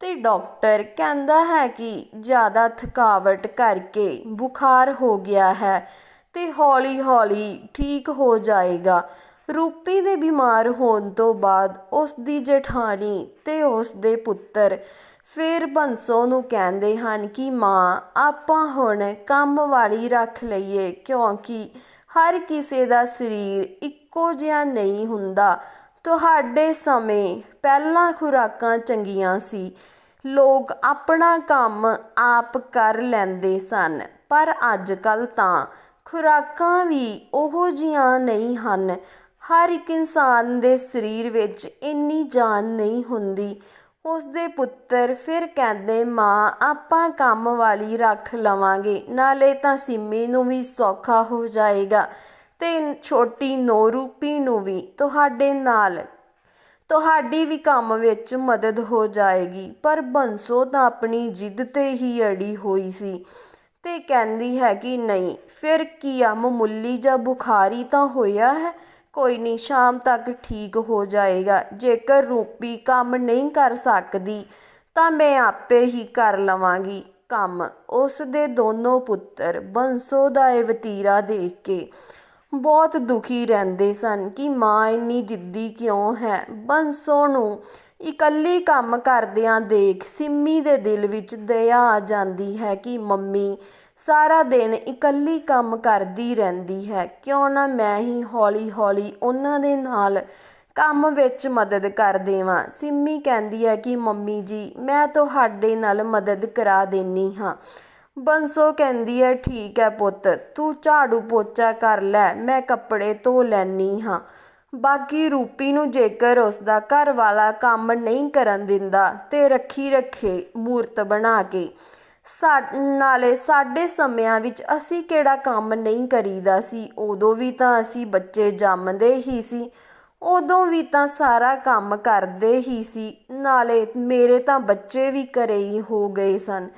[SPEAKER 1] ਤੇ ਡਾਕਟਰ ਕਹਿੰਦਾ ਹੈ ਕਿ ਜ਼ਿਆਦਾ ਥਕਾਵਟ ਕਰਕੇ ਬੁਖਾਰ ਹੋ ਗਿਆ ਹੈ ਤੇ ਹੌਲੀ ਹੌਲੀ ਠੀਕ ਹੋ ਜਾਏਗਾ। ਰੂਪੀ ਦੇ ਬਿਮਾਰ ਹੋਣ ਤੋਂ ਬਾਅਦ ਉਸ ਦੀ ਜਠਾਣੀ ਤੇ ਉਸ ਦੇ ਪੁੱਤਰ ਫਿਰ ਬੰਸੋ ਨੂੰ ਕਹਿੰਦੇ ਹਨ ਕਿ ਮਾਂ, ਆਪਾਂ ਹੁਣ ਕੰਮ ਵਾਲੀ ਰੱਖ ਲਈਏ ਕਿਉਂਕਿ ਹਰ ਕਿਸੇ ਦਾ ਸਰੀਰ ਇੱਕੋ ਜਿਹਾ ਨਹੀਂ ਹੁੰਦਾ। ਤੁਹਾਡੇ ਸਮੇਂ ਪਹਿਲਾਂ ਖੁਰਾਕਾਂ ਚੰਗੀਆਂ ਸੀ। ਲੋਕ ਆਪਣਾ ਕੰਮ ਆਪ ਕਰ ਲੈਂਦੇ ਸਨ, ਪਰ ਅੱਜ ਕੱਲ ਤਾਂ ਖੁਰਾਕਾਂ ਵੀ ਉਹੋ ਜੀਆਂ ਨਹੀਂ ਹਨ। ਹਰ ਇੱਕ ਇਨਸਾਨ ਦੇ ਸਰੀਰ ਵਿੱਚ ਇੰਨੀ ਜਾਨ ਨਹੀਂ ਹੁੰਦੀ। ਉਸਦੇ ਪੁੱਤਰ ਫਿਰ ਕਹਿੰਦੇ, ਮਾਂ, ਆਪਾਂ ਕੰਮ ਵਾਲੀ ਰੱਖ ਲਵਾਂਗੇ, ਨਾਲੇ ਤਾਂ ਸਿੰਮੀ ਨੂੰ ਵੀ ਸੌਖਾ ਹੋ ਜਾਏਗਾ ਤੇ ਛੋਟੀ ਨੋ ਰੂਪੀ ਨੂੰ ਵੀ ਤੁਹਾਡੇ ਨਾਲ। ਤੁਹਾਡੀ ਵੀ ਕੰਮ ਵਿੱਚ ਮਦਦ ਹੋ ਜਾਏਗੀ, ਪਰ ਬੰਸੋ ਤਾਂ ਆਪਣੀ ਜਿੱਦ ਤੇ ਹੀ ਅੜੀ ਹੋਈ ਸੀ ਤੇ ਕਹਿੰਦੀ ਹੈ ਕਿ ਨਹੀਂ, ਫਿਰ ਕੀ ਆ, ਮਾਮੂਲੀ ਜਾਂ ਬੁਖਾਰੀ ਤਾਂ ਹੋਇਆ ਹੈ। ਕੋਈ ਨਹੀਂ, ਸ਼ਾਮ ਤੱਕ ਠੀਕ ਹੋ ਜਾਏਗਾ। ਜੇਕਰ ਰੂਪੀ ਕੰਮ ਨਹੀਂ ਕਰ ਸਕਦੀ, ਤਾਂ ਮੈਂ ਆਪੇ ਹੀ ਕਰ ਲਵਾਂਗੀ ਕੰਮ। ਉਸ ਦੇ ਦੋਨੋਂ ਪੁੱਤਰ ਬੰਸੋ ਦਾ ਇਹ ਵਤੀਰਾ ਦੇਖ ਕੇ ਬਹੁਤ ਦੁਖੀ ਰਹਿੰਦੇ ਸਨ ਕਿ ਮਾਂ ਇੰਨੀ ਜਿੱਦੀ ਕਿਉਂ ਹੈ। ਬੰਸੋ ਨੂੰ ਇਕੱਲੀ ਕੰਮ ਕਰਦਿਆਂ ਦੇਖ ਸਿੰਮੀ ਦੇ ਦਿਲ ਵਿੱਚ ਦਇਆ ਆ ਜਾਂਦੀ ਹੈ ਕਿ ਮੰਮੀ ਸਾਰਾ ਦਿਨ ਇਕੱਲੀ ਕੰਮ ਕਰਦੀ ਰਹਿੰਦੀ ਹੈ। ਕਿਉਂ ਨਾ ਮੈਂ ਹੀ ਹੌਲੀ-ਹੌਲੀ ਉਹਨਾਂ ਦੇ ਨਾਲ ਕੰਮ ਵਿੱਚ ਮਦਦ ਕਰ ਦੇਵਾਂ। ਸਿੰਮੀ ਕਹਿੰਦੀ ਹੈ ਕਿ, ਮੰਮੀ ਜੀ, ਮੈਂ ਤੁਹਾਡੇ ਨਾਲ ਮਦਦ ਕਰਾ ਦੇਣੀ ਹਾਂ। ਬੰਸੋ ਕਹਿੰਦੀ ਹੈ, ਠੀਕ ਹੈ ਪੁੱਤ, ਤੂੰ ਝਾੜੂ ਪੋਚਾ ਕਰ ਲੈ, ਮੈਂ ਕੱਪੜੇ ਧੋ ਲੈਣੀ ਹਾਂ। ਬਾਕੀ ਰੂਪੀ ਨੂੰ ਜੇਕਰ ਉਸ ਦਾ ਘਰ ਵਾਲਾ ਕੰਮ ਨਹੀਂ ਕਰਨ ਦਿੰਦਾ, ਤੇ ਰੱਖੀ ਰੱਖੇ ਮੂਰਤ ਬਣਾ ਕੇ ਨਾਲੇ ਸਾਡੇ ਸਮਿਆਂ ਵਿੱਚ ਅਸੀਂ ਕਿਹੜਾ ਕੰਮ ਨਹੀਂ ਕਰੀਦਾ ਸੀ। ਉਦੋਂ ਵੀ ਤਾਂ ਅਸੀਂ ਬੱਚੇ ਜੰਮਦੇ ਹੀ ਸੀ। ਉਦੋਂ ਵੀ ਤਾਂ ਸਾਰਾ ਕੰਮ ਕਰਦੇ ਹੀ ਸੀ। ਨਾਲੇ ਮੇਰੇ ਤਾਂ ਬੱਚੇ ਵੀ ਘਰੇ ਹੀ ਹੋ ਗਏ ਸਨ।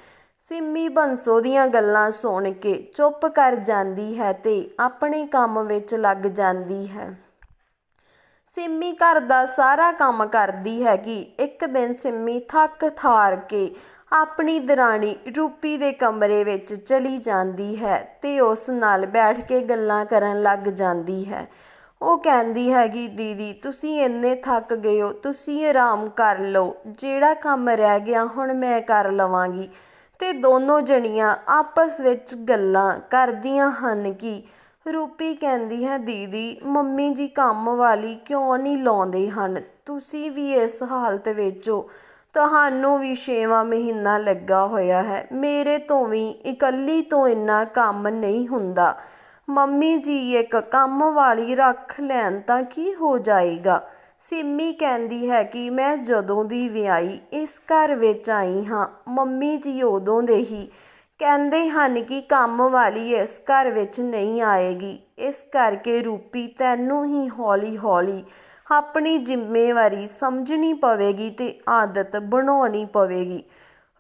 [SPEAKER 1] ਸਿੰਮੀ ਬੰਸੋ ਦੀਆਂ ਗੱਲਾਂ ਸੁਣ ਕੇ ਚੁੱਪ ਕਰ ਜਾਂਦੀ ਹੈ ਤੇ ਆਪਣੇ ਕੰਮ ਵਿੱਚ ਲੱਗ ਜਾਂਦੀ ਹੈ। ਸਿੰਮੀ ਘਰ ਦਾ ਸਾਰਾ ਕੰਮ ਕਰਦੀ ਹੈ ਕਿ ਇੱਕ ਦਿਨ ਸਿੰਮੀ ਥੱਕ ਥਾਰ ਕੇ ਆਪਣੀ ਦਰਾਣੀ ਰੂਪੀ ਦੇ ਕਮਰੇ ਵਿੱਚ ਚਲੀ ਜਾਂਦੀ ਹੈ ਤੇ ਉਸ ਨਾਲ ਬੈਠ ਕੇ ਗੱਲਾਂ ਕਰਨ ਲੱਗ ਜਾਂਦੀ ਹੈ। ਉਹ ਕਹਿੰਦੀ ਹੈਗੀ, ਦੀਦੀ, ਤੁਸੀਂ ਇੰਨੇ ਥੱਕ ਗਏ ਹੋ, ਤੁਸੀਂ ਆਰਾਮ ਕਰ ਲਓ। ਜਿਹੜਾ ਕੰਮ ਰਹਿ ਗਿਆ, ਹੁਣ ਮੈਂ ਕਰ ਲਵਾਂਗੀ। ਤੇ ਦੋਨੋਂ ਜਣੀਆਂ ਆਪਸ ਵਿੱਚ ਗੱਲਾਂ ਕਰਦੀਆਂ ਹਨ ਕਿ ਰੂਪੀ ਕਹਿੰਦੀ ਹੈ, ਦੀਦੀ, ਮੰਮੀ ਜੀ ਕੰਮ ਵਾਲੀ ਕਿਉਂ ਨਹੀਂ ਲਾਉਂਦੇ ਹਨ? ਤੁਸੀਂ ਵੀ ਇਸ ਹਾਲਤ ਵਿੱਚ ਹੋ। ਤੁਹਾਨੂੰ ਵੀ ਛੇਵਾਂ ਮਹੀਨਾ ਲੱਗਾ ਹੋਇਆ ਹੈ। ਮੇਰੇ ਤੋਂ ਵੀ ਇਕੱਲੀ ਤੋਂ ਇੰਨਾ ਕੰਮ ਨਹੀਂ ਹੁੰਦਾ। ਮੰਮੀ ਜੀ, ਇੱਕ ਕੰਮ ਵਾਲੀ ਰੱਖ ਲੈਣ ਤਾਂ ਕੀ ਹੋ ਜਾਏਗਾ? ਸਿੰਮੀ ਕਹਿੰਦੀ ਹੈ ਕਿ ਮੈਂ ਜਦੋਂ ਦੀ ਵਿਆਹੀ, ਇਸ ਘਰ ਵਿੱਚ ਆਈ ਹਾਂ। ਮੰਮੀ ਜੀ ਉਦੋਂ ਦੇ ਹੀ ਕਹਿੰਦੇ ਹਨ ਕਿ ਕੰਮ ਵਾਲੀ ਇਸ ਘਰ ਵਿੱਚ ਨਹੀਂ ਆਏਗੀ। ਇਸ ਕਰਕੇ ਰੂਪੀ ਤੈਨੂੰ ਹੀ ਹੌਲੀ-ਹੌਲੀ ਆਪਣੀ ਜ਼ਿੰਮੇਵਾਰੀ ਸਮਝਣੀ ਪਵੇਗੀ ਤੇ ਆਦਤ ਬਣਾਉਣੀ ਪਵੇਗੀ।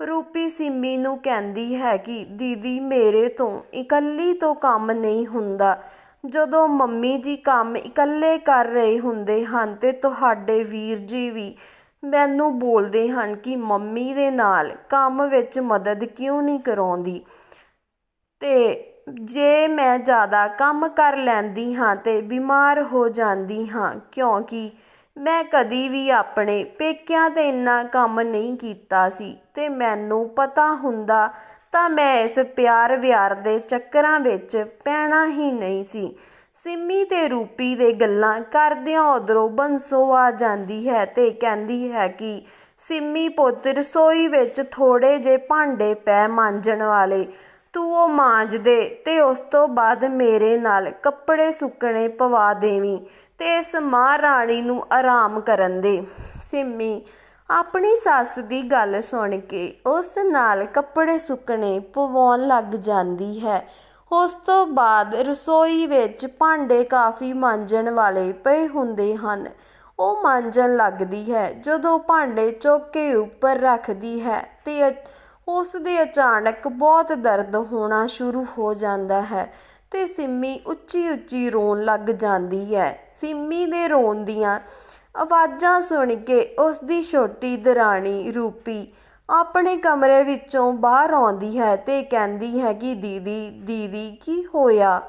[SPEAKER 1] ਰੂਪੀ ਸਿੰਮੀ ਨੂੰ ਕਹਿੰਦੀ ਹੈ ਕਿ, ਦੀਦੀ, ਮੇਰੇ ਤੋਂ ਇਕੱਲੀ ਤੋਂ ਕੰਮ ਨਹੀਂ ਹੁੰਦਾ। ਜਦੋਂ ਮੰਮੀ ਜੀ ਕੰਮ ਇਕੱਲੇ ਕਰ ਰਹੇ ਹੁੰਦੇ ਹਨ ਤੇ ਤੁਹਾਡੇ ਵੀਰ ਜੀ ਵੀ ਮੈਨੂੰ ਬੋਲਦੇ ਹਨ ਕਿ ਮੰਮੀ ਦੇ ਨਾਲ ਕੰਮ ਵਿੱਚ ਮਦਦ ਕਿਉਂ ਨਹੀਂ ਕਰਾਉਂਦੀ? ਤੇ ਜੇ ਮੈਂ ਜ਼ਿਆਦਾ ਕੰਮ ਕਰ ਲੈਂਦੀ ਹਾਂ ਤੇ ਬਿਮਾਰ ਹੋ ਜਾਂਦੀ ਹਾਂ, ਕਿਉਂਕਿ ਮੈਂ ਕਦੀ ਵੀ ਆਪਣੇ ਪੇਕਿਆਂ ਤੇ ਇੰਨਾ ਕੰਮ ਨਹੀਂ ਕੀਤਾ ਸੀ ਤੇ ਮੈਨੂੰ ਪਤਾ ਹੁੰਦਾ ਤਾਂ ਮੈਂ ਇਸ ਪਿਆਰ ਵਿਆਰ ਦੇ ਚੱਕਰਾਂ ਵਿੱਚ ਪੈਣਾ ਹੀ ਨਹੀਂ ਸੀ। ਸਿੰਮੀ ਤੇ ਰੂਪੀ ਦੇ ਗੱਲਾਂ ਕਰਦਿਆਂ ਉਧਰੋਂ ਬੰਸੋ ਆ ਜਾਂਦੀ ਹੈ ਤੇ ਕਹਿੰਦੀ ਹੈ ਕਿ ਸਿੰਮੀ ਪੁੱਤ ਰਸੋਈ ਵਿੱਚ ਥੋੜੇ ਜੇ ਭਾਂਡੇ ਪੈ ਮਾਂਜਣ ਵਾਲੇ ਤੂੰ ਉਹ ਮਾਂਜ ਦੇ ਤੇ ਉਸ ਤੋਂ ਬਾਅਦ ਮੇਰੇ ਨਾਲ ਕੱਪੜੇ ਸੁੱਕਣੇ ਪਵਾ ਦੇਵੀਂ ਤੇ ਇਸ ਮਹਾਰਾਣੀ ਨੂੰ ਆਰਾਮ ਕਰਨ ਦੇ। ਸਿੰਮੀ, ਆਪਣੀ ਸੱਸ ਦੀ ਗੱਲ ਸੁਣ ਕੇ ਉਸ ਨਾਲ ਕੱਪੜੇ ਸੁੱਕਣੇ ਪਵਾਉਣ ਲੱਗ ਜਾਂਦੀ ਹੈ। ਉਸ ਤੋਂ ਬਾਅਦ ਰਸੋਈ ਵਿੱਚ ਭਾਂਡੇ ਕਾਫੀ ਮਾਂਜਣ ਵਾਲੇ ਪਏ ਹੁੰਦੇ ਹਨ। ਉਹ ਮਾਂਜਣ ਲੱਗਦੀ ਹੈ ਜਦੋਂ ਭਾਂਡੇ ਚੌਕੇ ਉੱਪਰ ਰੱਖਦੀ ਹੈ ਤੇ ਉਸ ਦੇ ਅਚਾਨਕ ਬਹੁਤ ਦਰਦ ਹੋਣਾ ਸ਼ੁਰੂ ਹੋ ਜਾਂਦਾ ਹੈ ਤੇ ਸਿੰਮੀ ਉੱਚੀ ਉੱਚੀ ਰੋਣ ਲੱਗ ਜਾਂਦੀ ਹੈ। ਸਿੰਮੀ ਦੇ ਰੋਣ ਦੀਆਂ ਆਵਾਜ਼ਾਂ ਸੁਣ ਕੇ ਉਸ ਦੀ ਛੋਟੀ ਦਰਾਣੀ ਰੂਪੀ ਆਪਣੇ ਕਮਰੇ ਵਿੱਚੋਂ ਬਾਹਰ ਆਉਂਦੀ ਹੈ ਤੇ ਕਹਿੰਦੀ ਹੈ ਕਿ ਦੀਦੀ ਦੀਦੀ, ਕੀ ਹੋਇਆ?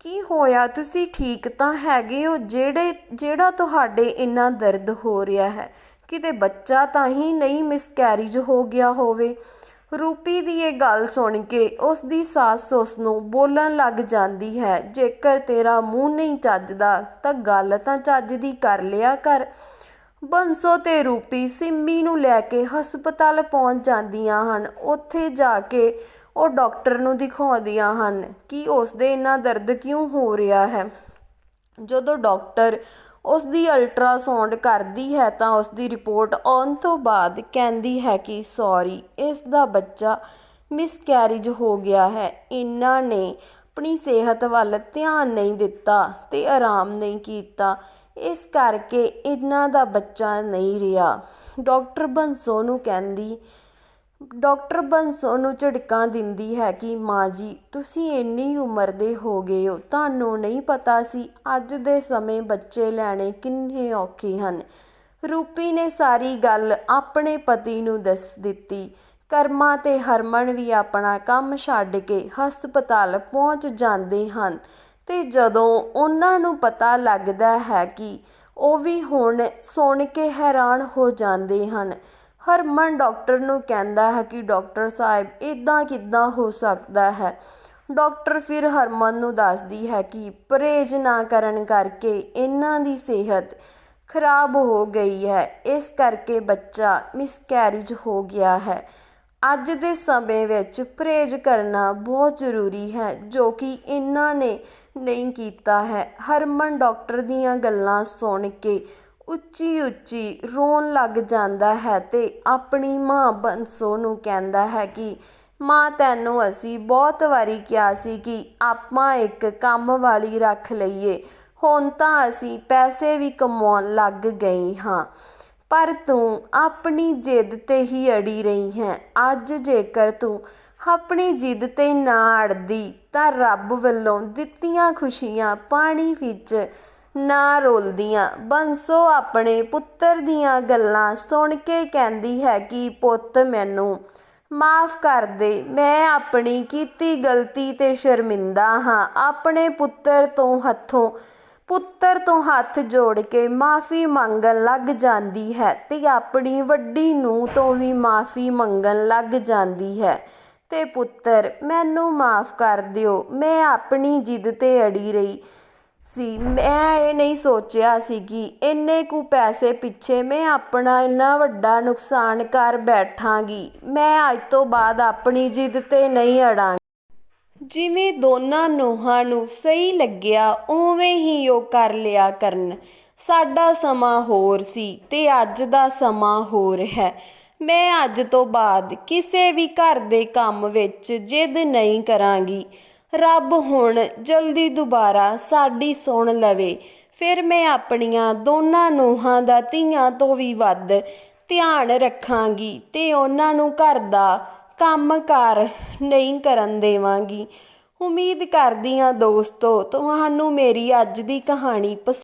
[SPEAKER 1] ਕੀ ਹੋਇਆ? ਤੁਸੀਂ ਠੀਕ ਤਾਂ ਹੈਗੇ ਹੋ? ਜਿਹੜੇ, ਜਿਹੜਾ ਤੁਹਾਡੇ ਇੰਨਾ ਦਰਦ ਹੋ ਰਿਹਾ ਹੈ ਕਿਤੇ ਬੱਚਾ ਤਾਂ ਹੀ ਨਹੀਂ ਮਿਸਕੈਰਿਜ ਹੋ ਗਿਆ ਹੋਵੇ। ਰੂਪੀ ਦੀ ਇਹ ਗੱਲ ਸੁਣ ਕੇ ਉਸ ਦੀ ਸੱਸ ਉਸ ਨੂੰ ਬੋਲਣ ਲੱਗ ਜਾਂਦੀ ਹੈ, ਜੇਕਰ ਤੇਰਾ ਮੂੰਹ ਨਹੀਂ ਚੱਜਦਾ, ਤਾਂ ਗੱਲ ਤਾਂ ਚੱਜ ਦੀ ਕਰ ਲਿਆ ਕਰ। ਬੰਸੋ ਤੇ ਰੂਪੀ ਸਿੰਮੀ ਨੂੰ ਲੈ ਕੇ ਹਸਪਤਾਲ ਪਹੁੰਚ ਜਾਂਦੀਆਂ ਹਨ। ਉੱਥੇ ਜਾ ਕੇ ਉਹ ਡਾਕਟਰ ਨੂੰ ਦਿਖਾਉਂਦੀਆਂ ਹਨ ਕਿ ਉਸ ਦੇ ਇੰਨਾ ਦਰਦ ਕਿਉਂ ਹੋ ਰਿਹਾ ਹੈ। ਜਦੋਂ ਡਾਕਟਰ ਉਸ ਦੀ ਅਲਟਰਾਸਾਊਂਡ ਕਰਦੀ ਹੈ ਤਾਂ ਉਸ ਦੀ ਰਿਪੋਰਟ ਆਉਣ ਤੋਂ ਬਾਅਦ ਕਹਿੰਦੀ ਹੈ ਕਿ ਸੌਰੀ ਇਸ ਦਾ ਬੱਚਾ ਮਿਸਕੈਰਿਜ ਹੋ ਗਿਆ ਹੈ। ਇਹਨਾਂ ਨੇ ਆਪਣੀ ਸਿਹਤ ਵੱਲ ਧਿਆਨ ਨਹੀਂ ਦਿੱਤਾ ਤੇ ਆਰਾਮ ਨਹੀਂ ਕੀਤਾ। ਇਸ ਕਰਕੇ ਇਹਨਾਂ ਦਾ ਬੱਚਾ ਨਹੀਂ ਰਿਹਾ। ਡਾਕਟਰ ਬੰਸੋ ਨੂੰ ਕਹਿੰਦੀ ਡਾਕਟਰ ਬੰਸੋ ਨੂੰ ਝਿੜਕਾਂ ਦਿੰਦੀ ਹੈ ਕਿ, ਮਾਂ ਜੀ, ਤੁਸੀਂ ਇੰਨੀ ਉਮਰ ਦੇ ਹੋ ਗਏ ਹੋ। ਤੁਹਾਨੂੰ ਨਹੀਂ ਪਤਾ ਸੀ ਅੱਜ ਦੇ ਸਮੇਂ ਬੱਚੇ ਲੈਣੇ ਕਿੰਨੇ ਔਖੇ ਹਨ ਰੂਪੀ ਨੇ ਸਾਰੀ ਗੱਲ ਆਪਣੇ ਪਤੀ ਨੂੰ ਦੱਸ ਦਿੱਤੀ। ਕਰਮਾ ਤੇ ਹਰਮਨ ਵੀ ਆਪਣਾ ਕੰਮ ਛੱਡ ਕੇ ਹਸਪਤਾਲ ਪਹੁੰਚ ਜਾਂਦੇ ਹਨ ਤੇ ਜਦੋਂ ਉਹਨਾਂ ਨੂੰ ਪਤਾ ਲੱਗਦਾ ਹੈ ਕਿ ਉਹ ਵੀ ਹੁਣ ਸੁਣ ਕੇ ਹੈਰਾਨ ਹੋ ਜਾਂਦੇ ਹਨ ਹਰਮਨ ਡਾਕਟਰ ਨੂੰ ਕਹਿੰਦਾ ਹੈ ਕਿ ਡਾਕਟਰ ਸਾਹਿਬ ਇਦਾਂ ਕਿੱਦਾਂ ਹੋ ਸਕਦਾ ਹੈ। ਡਾਕਟਰ ਫਿਰ ਹਰਮਨ ਨੂੰ ਦੱਸਦੀ ਹੈ ਕਿ ਪਰਹੇਜ਼ ਨਾ ਕਰਨ ਕਰਕੇ ਇਹਨਾਂ ਦੀ ਸਿਹਤ ਖਰਾਬ ਹੋ ਗਈ ਹੈ। ਇਸ ਕਰਕੇ ਬੱਚਾ ਮਿਸਕੈਰਿਜ ਹੋ ਗਿਆ ਹੈ। ਅੱਜ ਦੇ ਸਮੇਂ ਵਿੱਚ ਪਰਹੇਜ਼ ਕਰਨਾ ਬਹੁਤ ਜ਼ਰੂਰੀ ਹੈ, ਜੋ ਕਿ ਇਹਨਾਂ ਨੇ ਨਹੀਂ ਕੀਤਾ ਹੈ। ਹਰਮਨ ਡਾਕਟਰ ਦੀਆਂ ਗੱਲਾਂ ਸੁਣ ਕੇ ਉੱਚੀ ਉੱਚੀ ਰੋਣ ਲੱਗ ਜਾਂਦਾ ਹੈ ਅਤੇ ਆਪਣੀ ਮਾਂ ਬੰਸੋ ਨੂੰ ਕਹਿੰਦਾ ਹੈ ਕਿ, ਮਾਂ, ਤੈਨੂੰ ਅਸੀਂ ਬਹੁਤ ਵਾਰੀ ਕਿਹਾ ਸੀ ਕਿ ਆਪਾਂ ਇੱਕ ਕੰਮ ਵਾਲੀ ਰੱਖ ਲਈਏ। ਹੁਣ ਤਾਂ ਅਸੀਂ ਪੈਸੇ ਵੀ ਕਮਾਉਣ ਲੱਗ ਗਈ ਹਾਂ। ਪਰ ਤੂੰ ਆਪਣੀ ਜਿੱਦ ਤੇ ਹੀ ਅੜੀ ਰਹੀ ਹੈ। ਅੱਜ ਜੇਕਰ ਤੂੰ ਆਪਣੀ ਜਿੱਦ ਤੇ ਨਾ ਅੜਦੀ ਤਾਂ ਰੱਬ ਵੱਲੋਂ ਦਿੱਤੀਆਂ ਖੁਸ਼ੀਆਂ ਪਾਣੀ ਵਿੱਚ ਨਾ ਰੋਲਦੀਆਂ। ਬੰਸੋ ਆਪਣੇ ਪੁੱਤਰ ਦੀਆਂ ਗੱਲਾਂ ਸੁਣ ਕੇ ਕਹਿੰਦੀ ਹੈ ਕਿ, ਪੁੱਤ ਮੈਨੂੰ ਮਾਫ ਕਰ ਦੇ। ਮੈਂ ਆਪਣੀ ਕੀਤੀ ਗਲਤੀ ਤੇ ਸ਼ਰਮਿੰਦਾ ਹਾਂ। ਆਪਣੇ ਪੁੱਤਰ ਤੋਂ ਹੱਥੋਂ, ਪੁੱਤਰ ਤੋਂ ਹੱਥ ਜੋੜ ਕੇ ਮਾਫੀ ਮੰਗਣ ਲੱਗ ਜਾਂਦੀ ਹੈ ਤੇ ਆਪਣੀ ਵੱਡੀ ਨੂੰ ਤੋਂ ਵੀ ਮਾਫੀ ਮੰਗਣ ਲੱਗ ਜਾਂਦੀ ਹੈ। ਤੇ ਪੁੱਤਰ, ਮੈਨੂੰ ਮਾਫ ਕਰ ਦਿਓ। ਮੈਂ ਆਪਣੀ ਜਿੱਦ ਤੇ ਅੜੀ ਰਹੀ। ਸੀ। ਮੈਂ ਇਹ ਨਹੀਂ ਸੋਚਿਆ ਸੀ ਕਿ ਇੰਨੇ ਕੁ ਪੈਸੇ ਪਿੱਛੇ ਮੈਂ ਆਪਣਾ ਇੰਨਾ ਵੱਡਾ ਨੁਕਸਾਨ ਕਰ ਬੈਠਾਂਗੀ। ਮੈਂ ਅੱਜ ਤੋਂ ਬਾਅਦ ਆਪਣੀ ਜਿੱਦ ਤੇ ਨਹੀਂ ਅੜਾਂਗੀ। ਜਿਵੇਂ ਦੋਨਾਂ ਨੋਹਾਂ ਨੂੰ ਸਹੀ ਲੱਗਿਆ, ਉਵੇਂ ਹੀ ਉਹ ਕਰ ਲਿਆ ਕਰਨ। ਸਾਡਾ ਸਮਾਂ ਹੋਰ ਸੀ ਤੇ ਅੱਜ ਦਾ ਸਮਾਂ ਹੋਰ ਹੈ। ਮੈਂ ਅੱਜ ਤੋਂ ਬਾਅਦ ਕਿਸੇ ਵੀ ਘਰ ਦੇ ਕੰਮ ਵਿੱਚ ਜਿੱਦ ਨਹੀਂ ਕਰਾਂਗੀ। ਰੱਬ ਹੁਣ ਜਲਦੀ ਦੁਬਾਰਾ ਸਾਡੀ ਸੁਣ ਲਵੇ। ਫਿਰ ਮੈਂ ਆਪਣੀਆਂ ਦੋਨਾਂ ਨੂੰਹਾਂ ਦਾ ਧੀਆਂ ਤੋਂ ਵੀ ਵੱਧ ਧਿਆਨ ਰੱਖਾਂਗੀ ਤੇ ਉਹਨਾਂ ਨੂੰ ਘਰ ਦਾ ਕੰਮਕਾਰ ਨਹੀਂ ਕਰਨ ਦੇਵਾਂਗੀ। ਉਮੀਦ ਕਰਦੀ ਹਾਂ ਦੋਸਤੋ, ਤੁਹਾਨੂੰ ਮੇਰੀ ਅੱਜ ਦੀ ਕਹਾਣੀ ਪਸੰਦ